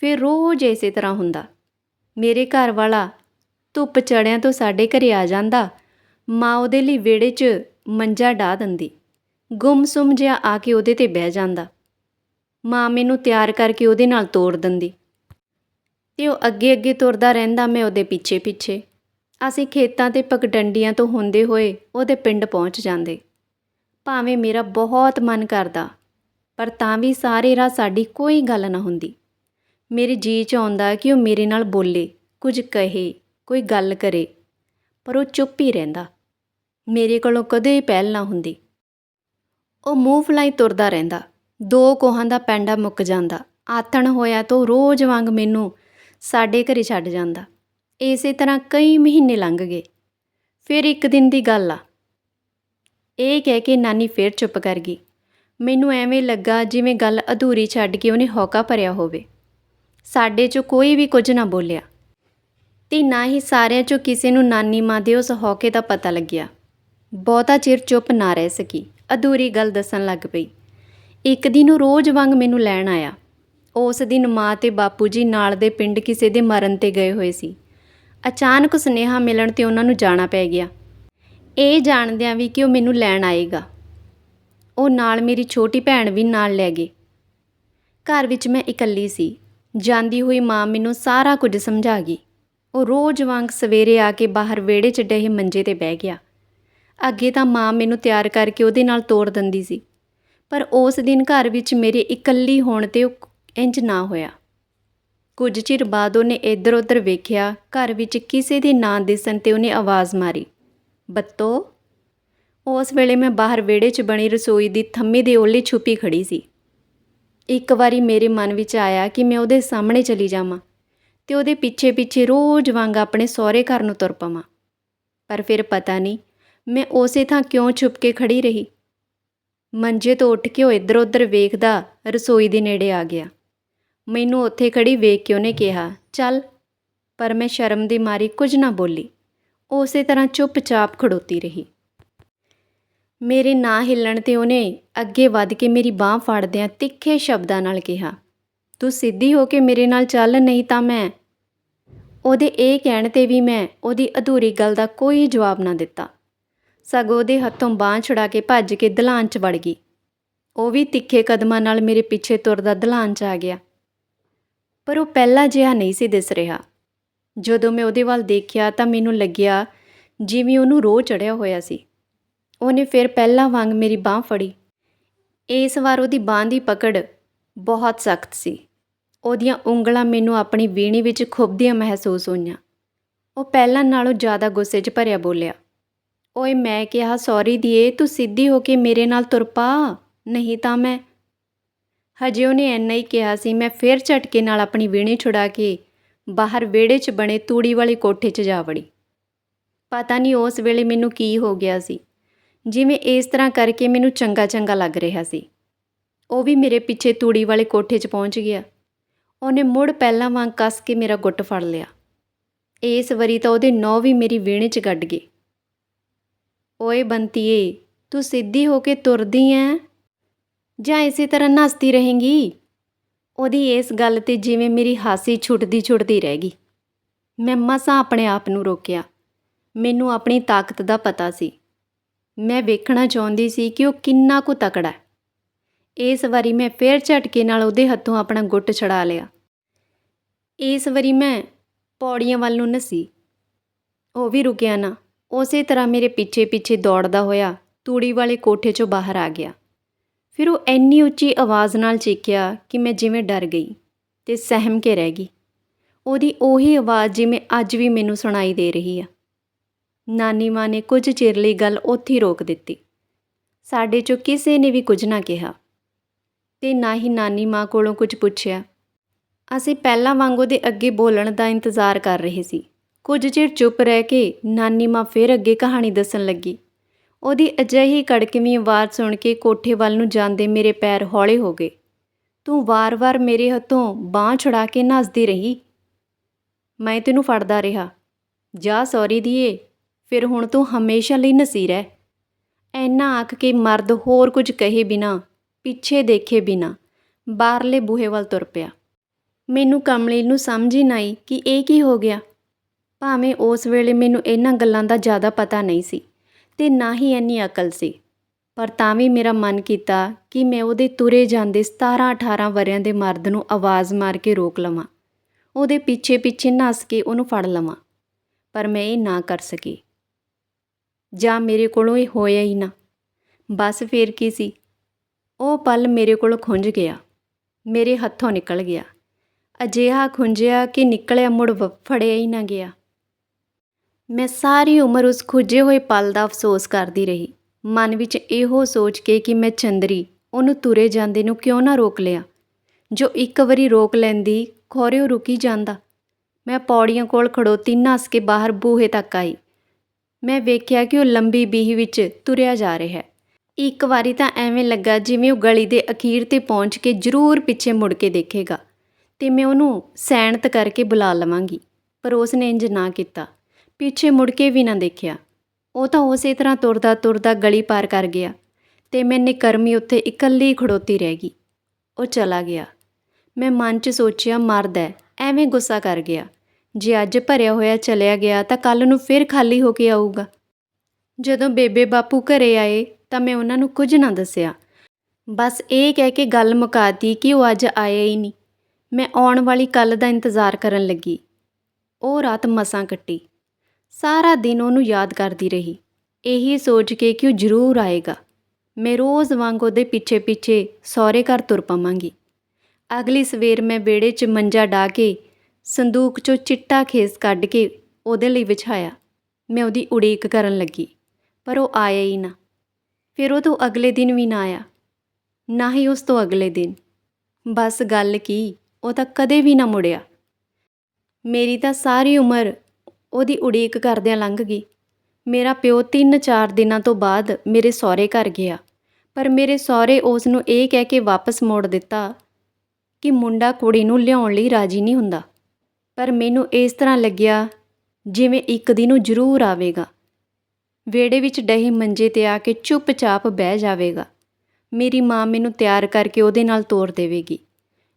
ਫਿਰ ਰੋਜ਼ ਇਸੇ ਤਰ੍ਹਾਂ ਹੁੰਦਾ। ਮੇਰੇ ਘਰ ਵਾਲਾ ਧੁੱਪ ਚੜਿਆਂ ਤੋਂ ਸਾਡੇ ਘਰੇ ਆ ਜਾਂਦਾ। ਮਾਂ ਉਹਦੇ ਲਈ ਵਿਹੜੇ 'ਚ ਮੰਜਾ ਢਾ ਦਿੰਦੀ। ਗੁੰਮਸੁੰਮ ਜਿਹਾ ਆ ਕੇ ਉਹਦੇ ਤੇ ਬਹਿ ਜਾਂਦਾ। ਮਾਂ ਮੈਨੂੰ ਤਿਆਰ ਕਰਕੇ ਉਹਦੇ ਨਾਲ ਤੋੜ ਦਿੰਦੀ। ਤੇ ਉਹ ਅੱਗੇ ਅੱਗੇ ਤੁਰਦਾ ਰਹਿੰਦਾ ਮੈਂ ਉਹਦੇ ਪਿੱਛੇ ਪਿੱਛੇ। ਅਸੀਂ ਖੇਤਾਂ ਤੇ ਪਗਡੰਡੀਆਂ ਤੋਂ ਹੁੰਦੇ ਹੋਏ ਉਹਦੇ ਪਿੰਡ ਪਹੁੰਚ ਜਾਂਦੇ। ਭਾਵੇਂ ਮੇਰਾ ਬਹੁਤ ਮਨ ਕਰਦਾ, ਪਰ ਤਾਂ ਵੀ ਸਾਰੇ ਰਾਹ ਸਾਡੀ ਕੋਈ ਗੱਲ ਨਾ ਹੁੰਦੀ। ਮੇਰੇ ਜੀਅ 'ਚ ਆਉਂਦਾ ਕਿ ਉਹ ਮੇਰੇ ਨਾਲ ਬੋਲੇ, ਕੁਝ ਕਹੇ, ਕੋਈ ਗੱਲ ਕਰੇ, ਪਰ ਉਹ ਚੁੱਪ ਹੀ ਰਹਿੰਦਾ। ਮੇਰੇ ਕੋਲੋਂ ਕਦੇ ਪਹਿਲ ਨਾ ਹੁੰਦੀ। ਉਹ ਮੂੰਹ ਫਲਾਈ ਤੁਰਦਾ ਰਹਿੰਦਾ। ਦੋ ਕੋਹਾਂ ਦਾ ਪੈਂਡਾ ਮੁੱਕ ਜਾਂਦਾ। ਆਥਣ ਹੋਇਆ ਤਾਂ ਉਹ ਰੋਜ਼ ਵਾਂਗ ਮੈਨੂੰ ਸਾਡੇ ਘਰੇ ਛੱਡ ਜਾਂਦਾ। ਇਸੇ ਤਰ੍ਹਾਂ ਕਈ ਮਹੀਨੇ ਲੰਘ ਗਏ। ਫਿਰ ਇੱਕ ਦਿਨ ਦੀ ਗੱਲ ਆ। ਇਹ ਕਹਿ ਕੇ ਨਾਨੀ ਫੇਰ ਚੁੱਪ ਕਰ ਗਈ। ਮੈਨੂੰ ਐਵੇਂ ਲੱਗਾ ਜਿਵੇਂ ਗੱਲ ਅਧੂਰੀ ਛੱਡ ਕੇ ਉਹਨੇ ਹੌਕਾ ਭਰਿਆ ਹੋਵੇ। ਸਾਡੇ 'ਚੋਂ ਕੋਈ ਵੀ ਕੁਝ ਨਾ ਬੋਲਿਆ। ਤੇ ਨਾ ਹੀ ਸਾਰਿਆਂ 'ਚੋਂ ਕਿਸੇ ਨੂੰ ਨਾਨੀ ਮਾਂ ਦੇ ਉਸ ਹੌਕੇ ਦਾ ਪਤਾ ਲੱਗਿਆ। ਬਹੁਤਾ ਚਿਰ ਚੁੱਪ ਨਾ ਰਹਿ ਸਕੀ। ਅਧੂਰੀ ਗੱਲ ਦੱਸਣ ਲੱਗ ਪਈ। ਇੱਕ ਦਿਨ ਉਹ ਰੋਜ਼ ਵਾਂਗ ਮੈਨੂੰ ਲੈਣ ਆਇਆ। ਉਸ ਦਿਨ ਮਾਂ ਤੇ ਬਾਪੂ ਜੀ ਨਾਲ ਦੇ ਪਿੰਡ ਕਿਸੇ ਦੇ ਮਰਨ ਤੇ ਗਏ ਹੋਏ ਸੀ। ਅਚਾਨਕ ਸੁਨੇਹਾ ਮਿਲਣ ਤੇ ਉਹਨਾਂ ਨੂੰ ਜਾਣਾ ਪੈ ਗਿਆ। ਇਹ ਜਾਣਦਿਆਂ ਵੀ ਕਿ ਉਹ ਮੈਨੂੰ ਲੈਣ ਆਏਗਾ। ਉਹ ਨਾਲ ਮੇਰੀ ਛੋਟੀ ਭੈਣ ਵੀ ਨਾਲ ਲੈ ਗਏ। ਘਰ ਵਿੱਚ ਮੈਂ ਇਕੱਲੀ ਸੀ। ਜਾਂਦੀ ਹੋਈ ਮਾਂ ਮੈਨੂੰ ਸਾਰਾ ਕੁਝ ਸਮਝਾ ਗਈ। ਉਹ ਰੋਜ਼ ਵਾਂਗ ਸਵੇਰੇ ਆ ਕੇ ਬਾਹਰ ਵਿਹੜੇ 'ਚ ਡਹੇ ਮੰਜੇ ਤੇ ਬਹਿ ਗਿਆ। ਅੱਗੇ ਤਾਂ ਮਾਂ ਮੈਨੂੰ ਤਿਆਰ ਕਰਕੇ ਉਹਦੇ ਨਾਲ ਤੋੜ ਦਿੰਦੀ ਸੀ। ਪਰ ਉਸ ਦਿਨ ਘਰ ਵਿੱਚ ਮੇਰੇ ਇਕੱਲੀ ਹੋਣ ਤੇ ਉਹ ਇੰਜ ਨਾ ਹੋਇਆ। ਕੁਝ ਚਿਰ ਬਾਅਦ ਉਹਨੇ ਇੱਧਰ ਉੱਧਰ ਵੇਖਿਆ, ਘਰ ਵਿੱਚ ਕਿਸੇ ਦੇ ਨਾਂ ਦਿਸਣ ਤੇ ਉਹਨੇ ਆਵਾਜ਼ ਮਾਰੀ। ਬੱਤੋ! ਉਸ ਵੇਲੇ ਮੈਂ ਬਾਹਰ ਵਿਹੜੇ 'ਚ ਬਣੀ ਰਸੋਈ ਦੀ ਥੰਮੀ ਦੇ ਓਲੇ ਛੁਪੀ ਖੜੀ ਸੀ। ਇੱਕ ਵਾਰੀ ਮੇਰੇ ਮਨ ਵਿੱਚ ਆਇਆ ਕਿ ਮੈਂ ਉਹਦੇ ਸਾਹਮਣੇ ਚਲੀ ਜਾਵਾਂ ਤੇ ਉਹਦੇ ਪਿੱਛੇ ਪਿੱਛੇ ਰੋਜ਼ ਵਾਂਗ ਆਪਣੇ ਸਹੁਰੇ ਘਰ ਨੂੰ ਤੁਰ ਪਵਾਂ। ਪਰ ਫਿਰ ਪਤਾ ਨਹੀਂ ਮੈਂ ਉਸੇ ਥਾਂ ਕਿਉਂ ਛੁਪ ਕੇ ਖੜੀ ਰਹੀ। ਮੰਜੇ ਤੋਂ ਉੱਠ ਕੇ ਉਹ ਇੱਧਰ ਉੱਧਰ ਵੇਖਦਾ ਰਸੋਈ ਦੇ ਨੇੜੇ ਆ ਗਿਆ। ਮੈਨੂੰ ਉੱਥੇ ਖੜੀ ਵੇਖ ਕੇ ਉਹਨੇ ਕਿਹਾ, ਚੱਲ। ਪਰ ਮੈਂ ਸ਼ਰਮ ਦੀ ਮਾਰੀ ਕੁਝ ਨਾ ਬੋਲੀ। ਉਸੇ ਤਰ੍ਹਾਂ ਚੁੱਪਚਾਪ ਖੜੋਤੀ ਰਹੀ। ਮੇਰੇ ਨਾਂ ਹਿੱਲਣ ਤੇ ਉਹਨੇ ਅੱਗੇ ਵੱਧ ਕੇ ਮੇਰੀ ਬਾਹ ਫੜਦਿਆਂ ਤਿੱਖੇ ਸ਼ਬਦਾਂ ਨਾਲ ਕਿਹਾ, ਤੂੰ ਸਿੱਧੀ ਹੋ ਕੇ ਮੇਰੇ ਨਾਲ ਚੱਲ, ਨਹੀਂ ਤਾਂ ਮੈਂ ਉਹਦੇ ਇਹ ਕਹਿਣ ਤੇ ਵੀ ਮੈਂ ਉਹਦੀ ਅਧੂਰੀ ਗੱਲ ਦਾ ਕੋਈ ਜਵਾਬ ਨਾ ਦਿੱਤਾ। ਸਗੋਂ ਉਹਦੇ ਹੱਥੋਂ ਬਾਹ ਛੁਡਾ ਕੇ ਭੱਜ ਕੇ ਦਲਾਨ 'ਚ ਵੜ ਗਈ। ਉਹ ਵੀ ਤਿੱਖੇ ਕਦਮਾਂ ਨਾਲ ਮੇਰੇ ਪਿੱਛੇ ਤੁਰਦਾ ਦਲਾਨ 'ਚ ਆ ਗਿਆ। ਪਰ ਉਹ ਪਹਿਲਾਂ ਜਿਹਾ ਨਹੀਂ ਸੀ ਦਿਸ ਰਿਹਾ। ਜਦੋਂ ਮੈਂ ਉਹਦੇ ਵੱਲ ਦੇਖਿਆ ਤਾਂ ਮੈਨੂੰ ਲੱਗਿਆ ਜਿਵੇਂ ਉਹਨੂੰ ਰੋਹ ਚੜਿਆ ਹੋਇਆ ਸੀ। ਉਹਨੇ ਫਿਰ ਪਹਿਲਾਂ ਵਾਂਗ ਮੇਰੀ ਬਾਹ ਫੜੀ। ਇਸ ਵਾਰ ਉਹਦੀ ਬਾਹ ਦੀ ਪਕੜ ਬਹੁਤ ਸਖਤ ਸੀ। ਉਹਦੀਆਂ ਉਂਗਲਾਂ ਮੈਨੂੰ ਆਪਣੀ ਵੀਣੀ ਵਿੱਚ ਖੁੱਭਦੀਆਂ ਮਹਿਸੂਸ ਹੋਈਆਂ। ਉਹ ਪਹਿਲਾਂ ਨਾਲੋਂ ਜ਼ਿਆਦਾ ਗੁੱਸੇ 'ਚ ਭਰਿਆ ਬੋਲਿਆ, ਓਏ, ਮੈਂ ਕਿਹਾ, ਸੌਰੀ ਦੀਏ, ਤੂੰ ਸਿੱਧੀ ਹੋ ਕੇ ਮੇਰੇ ਨਾਲ ਤੁਰ ਪਾ, ਨਹੀਂ ਤਾਂ ਮੈਂ ਹਜੇ ਉਹਨੇ ਇੰਨਾ ਹੀ ਕਿਹਾ ਸੀ, ਮੈਂ ਫਿਰ ਝਟਕੇ ਨਾਲ ਆਪਣੀ ਵੀਣੀ ਛੁਡਾ ਕੇ ਬਾਹਰ ਵਿਹੜੇ 'ਚ ਬਣੇ ਤੂੜੀ ਵਾਲੀ ਕੋਠੇ 'ਚ ਜਾ ਵੜੀ। ਪਤਾ ਨਹੀਂ ਉਸ ਵੇਲੇ ਮੈਨੂੰ ਕੀ ਹੋ ਗਿਆ ਸੀ। ਜਿਵੇਂ ਇਸ ਤਰ੍ਹਾਂ ਕਰਕੇ ਮੈਨੂੰ ਚੰਗਾ ਚੰਗਾ ਲੱਗ ਰਿਹਾ ਸੀ। ਉਹ ਵੀ ਮੇਰੇ ਪਿੱਛੇ ਤੂੜੀ ਵਾਲੇ ਕੋਠੇ 'ਚ ਪਹੁੰਚ ਗਿਆ। ਉਹਨੇ ਮੁੜ ਪਹਿਲਾਂ ਵਾਂਗ ਕੱਸ ਕੇ ਮੇਰਾ ਗੁੱਟ ਫੜ ਲਿਆ। ਇਸ ਵਾਰੀ ਤਾਂ ਉਹਦੇ ਨੌ ਵੀ ਮੇਰੀ ਵੀਣੇ 'ਚ ਗੱਡ ਗਏ। ਓਏ ਬੰਤੀਏ, ਤੂੰ ਸਿੱਧੀ ਹੋ ਕੇ ਤੁਰਦੀ ਐ? ਜਾਂ ਇਸੇ ਤਰ੍ਹਾਂ ਨੱਸਦੀ ਰਹੇਂਗੀ? ਉਹਦੀ ਇਸ ਗੱਲ ਤੇ ਜਿਵੇਂ ਮੇਰੀ ਹਾਸੀ ਛੁੱਟਦੀ ਛੁੱਟਦੀ ਰਹਿ ਗਈ। ਮੈਂ ਮਸਾਂ ਆਪਣੇ ਆਪ ਨੂੰ ਰੋਕਿਆ। ਮੈਨੂੰ ਆਪਣੀ ਤਾਕਤ ਦਾ ਪਤਾ ਸੀ। ਮੈਂ ਵੇਖਣਾ ਚਾਹੁੰਦੀ ਸੀ ਕਿ ਉਹ ਕਿੰਨਾ ਕੁ ਤਕੜਾ ਹੈ। ਇਸ ਵਾਰੀ ਮੈਂ ਫੇਰ ਝਟਕੇ ਨਾਲ ਉਹਦੇ ਹੱਥੋਂ ਆਪਣਾ ਗੁੱਟ ਛੜਾ ਲਿਆ। ਇਸ ਵਾਰੀ ਮੈਂ ਪੌੜੀਆਂ ਵੱਲ ਨੂੰ ਨਸੀ। ਉਹ ਵੀ ਰੁਕਿਆ ਨਾ। ਉਸੇ ਤਰ੍ਹਾਂ ਮੇਰੇ ਪਿੱਛੇ ਪਿੱਛੇ ਦੌੜਦਾ ਹੋਇਆ ਤੂੜੀ ਵਾਲੇ ਕੋਠੇ 'ਚੋਂ ਬਾਹਰ ਆ ਗਿਆ। ਫਿਰ ਉਹ ਇੰਨੀ ਉੱਚੀ ਆਵਾਜ਼ ਨਾਲ ਚੀਕਿਆ ਕਿ ਮੈਂ ਜਿਵੇਂ ਡਰ ਗਈ ਤੇ ਸਹਿਮ ਕੇ ਰਹਿ ਗਈ। ਉਹਦੀ ਉਹੀ ਆਵਾਜ਼ ਜਿਵੇਂ ਅੱਜ ਵੀ ਮੈਨੂੰ ਸੁਣਾਈ ਦੇ ਰਹੀ ਆ। ਨਾਨੀ ਮਾਂ ਨੇ ਕੁਝ ਚਿਰ ਲਈ ਗੱਲ ਉੱਥੇ ਰੋਕ ਦਿੱਤੀ। ਸਾਡੇ 'ਚੋਂ ਕਿਸੇ ਨੇ ਵੀ ਕੁਝ ਨਾ ਕਿਹਾ। ਤੇ ਨਾ ਹੀ ਨਾਨੀ ਮਾਂ ਕੋਲੋਂ ਕੁਝ ਪੁੱਛਿਆ। ਅਸੀਂ ਪਹਿਲਾਂ ਵਾਂਗ ਉਹਦੇ ਅੱਗੇ ਬੋਲਣ ਦਾ ਇੰਤਜ਼ਾਰ ਕਰ ਰਹੇ ਸੀ। ਕੁਝ ਚਿਰ ਚੁੱਪ ਰਹਿ ਕੇ ਨਾਨੀ ਮਾਂ ਫਿਰ ਅੱਗੇ ਕਹਾਣੀ ਦੱਸਣ ਲੱਗੀ। ਉਹਦੀ ਅਜਿਹੀ ਕੜਕਵੀਂ ਆਵਾਜ਼ ਸੁਣ ਕੇ ਕੋਠੇ ਵੱਲ ਨੂੰ ਜਾਂਦੇ ਮੇਰੇ ਪੈਰ ਹੌਲੇ ਹੋ ਗਏ। ਤੂੰ ਵਾਰ-ਵਾਰ ਮੇਰੇ ਹੱਥੋਂ ਬਾਹ ਛੁਡਾ ਕੇ ਨੱਸਦੀ ਰਹੀ? ਮੈਂ ਤੈਨੂੰ ਫੜਦਾ ਰਿਹਾ। ਜਾ ਸੌਰੀ ਦੀਏ। ਫਿਰ ਹੁਣ ਤੂੰ ਹਮੇਸ਼ਾ ਲਈ ਨਸੀਰ ਹੈ ਐਨਾ ਆਖ ਕੇ ਮਰਦ ਹੋਰ ਕੁਝ ਕਹੇ ਬਿਨਾ, ਪਿੱਛੇ ਦੇਖੇ ਬਿਨਾ, ਬਾਹਰਲੇ ਬੂਹੇ ਵੱਲ ਤੁਰ ਪਿਆ। ਮੈਨੂੰ ਕਮਲੀ ਨੂੰ ਸਮਝ ਹੀ ਨਹੀਂ ਕਿ ਇਹ ਕੀ ਹੋ ਗਿਆ। ਭਾਵੇਂ ਉਸ ਵੇਲੇ ਮੈਨੂੰ ਇਹਨਾਂ ਗੱਲਾਂ ਦਾ ਜ਼ਿਆਦਾ ਪਤਾ ਨਹੀਂ ਸੀ ਤੇ ਨਾ ਹੀ ਇੰਨੀ ਅਕਲ ਸੀ। ਪਰ ਤਾਂ ਵੀ ਮੇਰਾ ਮਨ ਕੀਤਾ ਕਿ ਮੈਂ ਉਹਦੇ ਤੁਰੇ ਜਾਂਦੇ 17 18 ਵਰਿਆਂ ਦੇ ਮਰਦ ਨੂੰ ਆਵਾਜ਼ ਮਾਰ ਕੇ ਰੋਕ ਲਵਾਂ। ਉਹਦੇ ਪਿੱਛੇ ਪਿੱਛੇ ਨੱਸ ਕੇ ਉਹਨੂੰ ਫੜ ਲਵਾਂ। ਪਰ ਮੈਂ ਇਹ ਨਾ ਕਰ ਸਕੀ। ਜਾਂ ਮੇਰੇ ਕੋਲੋਂ ਇਹ ਹੋਇਆ ਹੀ ਨਾ। ਬਸ ਫੇਰ ਕੀ ਸੀ? ਉਹ ਪਲ ਮੇਰੇ ਕੋਲ ਖੁੰਝ ਗਿਆ। ਮੇਰੇ ਹੱਥੋਂ ਨਿਕਲ ਗਿਆ। ਅਜਿਹਾ ਖੁੰਝਿਆ ਕਿ ਨਿਕਲਿਆ ਮੁੜ ਵ- ਫੜਿਆ ਹੀ ਨਾ ਗਿਆ। ਮੈਂ ਸਾਰੀ ਉਮਰ ਉਸ ਖੁੱਜੇ ਹੋਏ ਪਲ ਦਾ ਅਫਸੋਸ ਕਰਦੀ ਰਹੀ। ਮਨ ਵਿੱਚ ਇਹੋ ਸੋਚ ਕੇ ਕਿ ਮੈਂ ਚੰਦਰੀ, ਉਹਨੂੰ ਤੁਰੇ ਜਾਂਦੇ ਨੂੰ ਕਿਉਂ ਨਾ ਰੋਕ ਲਿਆ? ਜੋ ਇੱਕ ਵਾਰੀ ਰੋਕ ਲੈਂਦੀ, ਖੋਰਿਓ ਰੁਕੀ ਜਾਂਦਾ। ਮੈਂ ਪੌੜੀਆਂ ਕੋਲ ਖੜੋਤੀ ਨੱਸ ਕੇ ਬਾਹਰ ਬੂਹੇ ਤੱਕ ਆਈ। ਮੈਂ ਵੇਖਿਆ ਕਿ ਉਹ ਲੰਬੀ ਬੀਹ ਵਿੱਚ ਤੁਰਿਆ ਜਾ ਰਿਹਾ ਹੈ। ਇੱਕ ਵਾਰੀ ਤਾਂ ਐਵੇਂ ਲੱਗਾ ਜਿਵੇਂ ਉਹ ਗਲੀ ਦੇ ਅਖੀਰ ਤੇ ਪਹੁੰਚ ਕੇ ਜ਼ਰੂਰ ਪਿੱਛੇ ਮੁੜ ਕੇ ਦੇਖੇਗਾ ਤੇ ਮੈਂ ਉਹਨੂੰ ਸੈਣਤ ਕਰਕੇ ਬੁਲਾ ਲਵਾਂਗੀ, ਪਰ ਉਸ ਨੇ ਇੰਜ ਨਾ ਕੀਤਾ। ਪਿੱਛੇ ਮੁੜ ਕੇ ਵੀ ਨਾ ਦੇਖਿਆ। ਉਹ ਤਾਂ ਉਸੇ ਤਰ੍ਹਾਂ ਤੁਰਦਾ ਤੁਰਦਾ ਗਲੀ ਪਾਰ ਕਰ ਗਿਆ ਤੇ ਮੈਂ ਨਿਕਰਮੀ ਉੱਥੇ ਇਕੱਲੀ ਖੜੋਤੀ ਰਹਿ ਗਈ। ਉਹ ਚਲਾ ਗਿਆ। ਮੈਂ ਮਨ 'ਚ ਸੋਚਿਆ, ਮਰਦ ਹੈ, ਐਵੇਂ ਗੁੱਸਾ ਕਰ ਗਿਆ। ਜੇ ਅੱਜ ਭਰਿਆ ਹੋਇਆ ਚਲਿਆ ਗਿਆ ਤਾਂ ਕੱਲ ਨੂੰ ਫਿਰ ਖਾਲੀ ਹੋ ਕੇ ਆਊਗਾ। ਜਦੋਂ ਬੇਬੇ ਬਾਪੂ ਘਰੇ ਆਏ ਤਾਂ ਮੈਂ ਉਹਨਾਂ ਨੂੰ ਕੁਝ ਨਾ ਦੱਸਿਆ। ਬਸ ਇਹ ਕਹਿ ਕੇ ਗੱਲ ਮੁਕਾਤੀ ਕਿ ਉਹ ਅੱਜ ਆਇਆ ਹੀ ਨਹੀਂ। ਮੈਂ ਆਉਣ ਵਾਲੀ ਕੱਲ ਦਾ ਇੰਤਜ਼ਾਰ ਕਰਨ ਲੱਗੀ। ਉਹ ਰਾਤ ਮਸਾਂ ਕੱਟੀ। ਸਾਰਾ ਦਿਨ ਉਹਨੂੰ ਯਾਦ ਕਰਦੀ ਰਹੀ। ਇਹੀ ਸੋਚ ਕੇ ਕਿ ਉਹ ਜ਼ਰੂਰ ਆਏਗਾ। ਮੈਂ ਰੋਜ਼ ਵਾਂਗ ਉਹਦੇ ਪਿੱਛੇ ਪਿੱਛੇ ਸਹੁਰੇ ਘਰ ਤੁਰ ਪਾਵਾਂਗੀ। ਅਗਲੀ ਸਵੇਰ ਮੈਂ ਵਿਹੜੇ 'ਚ ਮੰਜਾ ਢਾ ਕੇ ਸੰਦੂਕ 'ਚੋਂ ਚਿੱਟਾ ਖੇਸ ਕੱਢ ਕੇ ਉਹਦੇ ਲਈ ਵਿਛਾਇਆ। ਮੈਂ ਉਹਦੀ ਉਡੀਕ ਕਰਨ ਲੱਗੀ, ਪਰ ਉਹ ਆਇਆ ਹੀ ਨਾ। ਫਿਰ ਉਹ ਤੋਂ ਅਗਲੇ ਦਿਨ ਵੀ ਨਾ ਆਇਆ, ਨਾ ਹੀ ਉਸ ਤੋਂ ਅਗਲੇ ਦਿਨ। ਬਸ ਗੱਲ ਕੀ, ਉਹ ਤਾਂ ਕਦੇ ਵੀ ਨਾ ਮੁੜਿਆ। ਮੇਰੀ ਤਾਂ ਸਾਰੀ ਉਮਰ ਉਹਦੀ ਉਡੀਕ ਕਰਦਿਆਂ ਲੰਘ ਗਈ। ਮੇਰਾ ਪਿਓ 3-4 ਦਿਨਾਂ ਤੋਂ ਬਾਅਦ ਮੇਰੇ ਸਹੁਰੇ ਘਰ ਗਿਆ, ਪਰ ਮੇਰੇ ਸਹੁਰੇ ਉਸ ਨੂੰ ਇਹ ਕਹਿ ਕੇ ਵਾਪਸ ਮੋੜ ਦਿੱਤਾ ਕਿ ਮੁੰਡਾ ਕੁੜੀ ਨੂੰ ਲਿਆਉਣ ਲਈ ਰਾਜੀ ਨਹੀਂ ਹੁੰਦਾ। ਪਰ ਮੈਨੂੰ ਇਸ ਤਰ੍ਹਾਂ ਲੱਗਿਆ ਜਿਵੇਂ ਇੱਕ ਦਿਨ ਉਹ ਜ਼ਰੂਰ ਆਵੇਗਾ। ਵਿਹੜੇ ਵਿੱਚ ਡਹੇ ਮੰਜੇ ਤੇ ਆ ਕੇ ਚੁੱਪਚਾਪ ਬਹਿ ਜਾਵੇਗਾ। ਮੇਰੀ ਮਾਂ ਮੈਨੂੰ ਤਿਆਰ ਕਰਕੇ ਉਹਦੇ ਨਾਲ ਤੋਰ ਦੇਵੇਗੀ।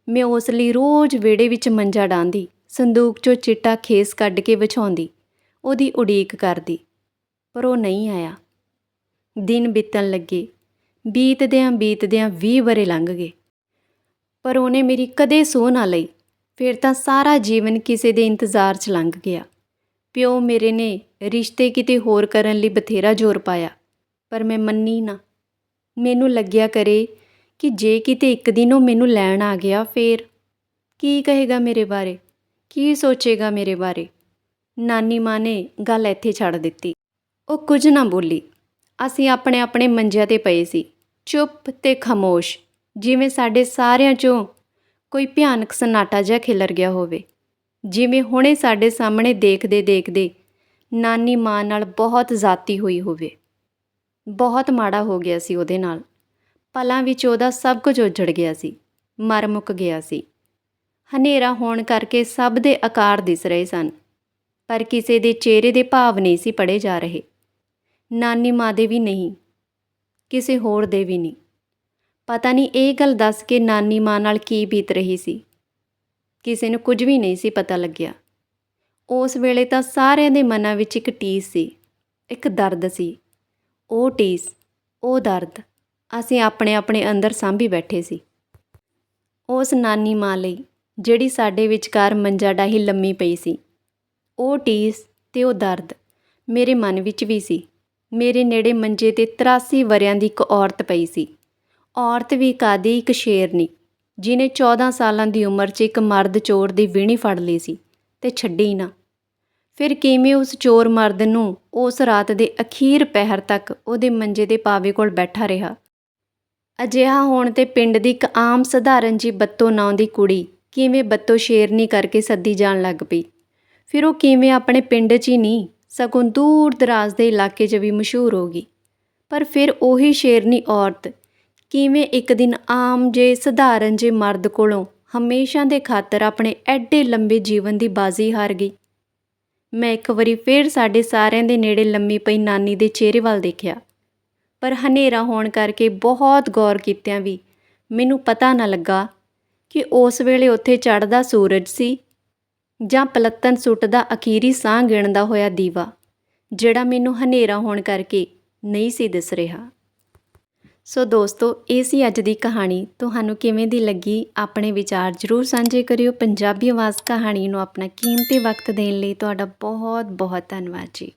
ਮੈਂ ਉਸ ਲਈ ਰੋਜ਼ ਵਿਹੜੇ ਵਿੱਚ ਮੰਜਾ ਡਾਂਦੀ, ਸੰਦੂਕ 'ਚੋਂ ਚਿੱਟਾ ਖੇਸ ਕੱਢ ਕੇ ਵਿਛਾਉਂਦੀ, ਉਹਦੀ ਉਡੀਕ ਕਰਦੀ, ਪਰ ਉਹ ਨਹੀਂ ਆਇਆ। ਦਿਨ ਬੀਤਣ ਲੱਗੇ, ਬੀਤਦਿਆਂ ਬੀਤਦਿਆਂ 20 ਵਰੇ ਲੰਘ ਗਏ। ਪਰ ਉਹਨੇ ਮੇਰੀ ਕਦੇ ਸੋਹ ਨਾ ਲਈ। ਫਿਰ ਤਾਂ ਸਾਰਾ ਜੀਵਨ ਕਿਸੇ ਦੇ ਇੰਤਜ਼ਾਰ 'ਚ ਲੰਘ ਗਿਆ। ਪਿਓ ਮੇਰੇ ਨੇ ਰਿਸ਼ਤੇ ਕਿਤੇ ਹੋਰ ਕਰਨ ਲਈ ਬਥੇਰਾ ਜ਼ੋਰ ਪਾਇਆ, ਪਰ ਮੈਂ ਮੰਨੀ ਨਾ। ਮੈਨੂੰ ਲੱਗਿਆ ਕਰੇ ਕਿ ਜੇ ਕਿਤੇ ਇੱਕ ਦਿਨ ਉਹ ਮੈਨੂੰ ਲੈਣ ਆ ਗਿਆ, ਫੇਰ ਕੀ ਕਹੇਗਾ ਮੇਰੇ ਬਾਰੇ? ਕੀ ਸੋਚੇਗਾ ਮੇਰੇ ਬਾਰੇ? ਨਾਨੀ ਮਾਂ ਨੇ ਗੱਲ ਇੱਥੇ ਛੱਡ ਦਿੱਤੀ। ਉਹ ਕੁਝ ਨਾ ਬੋਲੀ। ਅਸੀਂ ਆਪਣੇ ਆਪਣੇ ਮੰਜਿਆਂ ਤੇ ਪਏ ਸੀ। ਚੁੱਪ ਤੇ ਖਾਮੋਸ਼, ਜਿਵੇਂ ਸਾਡੇ ਸਾਰਿਆਂ 'ਚੋਂ ਕੋਈ ਭਿਆਨਕ ਸਨਾਟਾ ਜਿਹਾ ਖਿਲਰ ਗਿਆ ਹੋਵੇ। ਜਿਵੇਂ ਹੁਣੇ ਸਾਡੇ ਸਾਹਮਣੇ ਦੇਖਦੇ ਦੇਖਦੇ ਨਾਨੀ ਮਾਂ ਨਾਲ ਬਹੁਤ ਜ਼ਾਤੀ ਹੋਈ ਹੋਵੇ। ਬਹੁਤ ਮਾੜਾ ਹੋ ਗਿਆ ਸੀ ਉਹਦੇ ਨਾਲ। ਪਲਾਂ ਵਿੱਚ ਉਹਦਾ ਸਭ ਕੁਝ ਉਜੜ ਗਿਆ ਸੀ ਮਰ ਮੁੱਕ ਗਿਆ ਸੀ। ਹਨੇਰਾ ਹੋਣ ਕਰਕੇ ਸਭ ਦੇ ਆਕਾਰ ਦਿਸ ਰਹੇ ਸਨ, ਪਰ ਕਿਸੇ ਦੇ ਚਿਹਰੇ ਦੇ ਭਾਵ ਨਹੀਂ ਸੀ ਪੜੇ ਜਾ ਰਹੇ। ਨਾਨੀ ਮਾਂ ਦੇ ਵੀ ਨਹੀਂ, ਕਿਸੇ ਹੋਰ ਦੇ ਵੀ ਨਹੀਂ। ਪਤਾ ਨਹੀਂ ਇਹ ਗੱਲ ਦੱਸ ਕੇ ਨਾਨੀ ਮਾਂ ਨਾਲ ਕੀ ਬੀਤ ਰਹੀ ਸੀ। ਕਿਸੇ ਨੂੰ ਕੁਝ ਵੀ ਨਹੀਂ ਸੀ ਪਤਾ ਲੱਗਿਆ। ਉਸ ਵੇਲੇ ਤਾਂ ਸਾਰਿਆਂ ਦੇ ਮਨਾਂ ਵਿੱਚ ਇੱਕ ਟੀਸ ਸੀ, ਇੱਕ ਦਰਦ ਸੀ। ਉਹ ਟੀਸ, ਉਹ ਦਰਦ, ਅਸੀਂ ਆਪਣੇ ਆਪਣੇ ਅੰਦਰ ਸਾਂਭੀ ਬੈਠੇ ਸੀ। ਉਸ ਨਾਨੀ ਮਾਂ ਲਈ, ਜਿਹੜੀ ਸਾਡੇ ਵਿਚਕਾਰ ਮੰਜਾ ਡਾਹੀ ਲੰਮੀ ਪਈ ਸੀ। ਉਹ ਟੀਸ ਤੇ ਉਹ ਦਰਦ ਮੇਰੇ ਮਨ ਵਿੱਚ ਵੀ ਸੀ। ਮੇਰੇ ਨੇੜੇ ਮੰਜੇ ਤੇ 83 ਵਰਿਆਂ ਦੀ ਇੱਕ ਔਰਤ ਪਈ ਸੀ। ਔਰਤ ਵੀ ਕਾਦੀ ਇੱਕ ਸ਼ੇਰਨੀ ਜਿਨੇ 14 ਸਾਲਾਂ ਦੀ ਉਮਰ 'ਚ ਇੱਕ ਮਰਦ ਚੋਰ ਦੀ ਵੀਣੀ ਫੜ ਲਈ ਸੀ ਤੇ ਛੱਡੀ ਨਾ। ਫਿਰ ਕਿਵੇਂ ਉਸ ਚੋਰ ਮਰਦ ਨੂੰ ਉਸ ਰਾਤ ਦੇ ਅਖੀਰ ਪਹਿਰ ਤੱਕ ਉਹਦੇ ਮੰਜੇ ਦੇ ਪਾਵੇ ਕੋਲ ਬੈਠਾ ਰਿਹਾ? ਅਜਿਹਾ ਹੋਣ ਤੇ ਪਿੰਡ ਦੀ ਇੱਕ ਆਮ ਸਧਾਰਨ ਜੀ ਬੱਤੋ ਨਾਂ ਦੀ ਕੁੜੀ ਕਿਵੇਂ ਬੱਤੋ ਸ਼ੇਰਨੀ ਕਰਕੇ ਸੱਦੀ ਜਾਣ ਲੱਗ ਪਈ? ਫਿਰ ਉਹ ਕਿਵੇਂ ਆਪਣੇ ਪਿੰਡ 'ਚ ਹੀ ਨਹੀਂ ਸਗੋਂ ਦੂਰ ਦਰਾਜ਼ ਦੇ ਇਲਾਕੇ 'ਚ ਵੀ ਮਸ਼ਹੂਰ ਹੋ ਗਈ। ਪਰ ਫਿਰ ਉਹੀ ਸ਼ੇਰਨੀ ਔਰਤ ਕਿਵੇਂ ਇੱਕ ਦਿਨ ਆਮ ਜੇ ਸਧਾਰਨ ਜੇ ਮਰਦ ਕੋਲੋਂ ਹਮੇਸ਼ਾ ਦੇ ਖਾਤਰ ਆਪਣੇ ਐਡੇ ਲੰਬੇ ਜੀਵਨ ਦੀ ਬਾਜ਼ੀ ਹਾਰ ਗਈ। ਮੈਂ ਇੱਕ ਵਾਰੀ ਫੇਰ ਸਾਡੇ ਸਾਰਿਆਂ ਦੇ ਨੇੜੇ ਲੰਮੀ ਪਈ ਨਾਨੀ ਦੇ ਚਿਹਰੇ ਵੱਲ ਦੇਖਿਆ। ਪਰ ਹਨੇਰਾ ਹੋਣ ਕਰਕੇ ਬਹੁਤ ਗੌਰ ਕੀਤਿਆਂ ਵੀ ਮੈਨੂੰ ਪਤਾ ਨਾ ਲੱਗਾ ਕਿ ਉਸ ਵੇਲੇ ਉੱਥੇ ਚੜ੍ਹਦਾ ਸੂਰਜ ਸੀ ਜਾਂ ਪਲੱਤਨ ਸੁੱਟਦਾ ਅਖੀਰੀ ਸਾਹ ਗਿਣਦਾ ਹੋਇਆ ਦੀਵਾ, ਜਿਹੜਾ ਮੈਨੂੰ ਹਨੇਰਾ ਹੋਣ ਕਰਕੇ ਨਹੀਂ ਸੀ ਦਿਸ ਰਿਹਾ। ਸੋ ਦੋਸਤੋ, ਇਹ ਸੀ ਅੱਜ ਦੀ ਕਹਾਣੀ। ਤੁਹਾਨੂੰ ਕਿਵੇਂ ਦੀ ਲੱਗੀ? ਆਪਣੇ ਵਿਚਾਰ ਜਰੂਰ ਸਾਂਝੇ ਕਰਿਓ। ਪੰਜਾਬੀ ਆਵਾਜ਼ ਕਹਾਣੀ ਨੂੰ ਆਪਣਾ ਕੀਮਤੀ ਵਕਤ ਦੇਣ ਲਈ ਤੁਹਾਡਾ ਬਹੁਤ ਬਹੁਤ ਧੰਨਵਾਦ ਜੀ।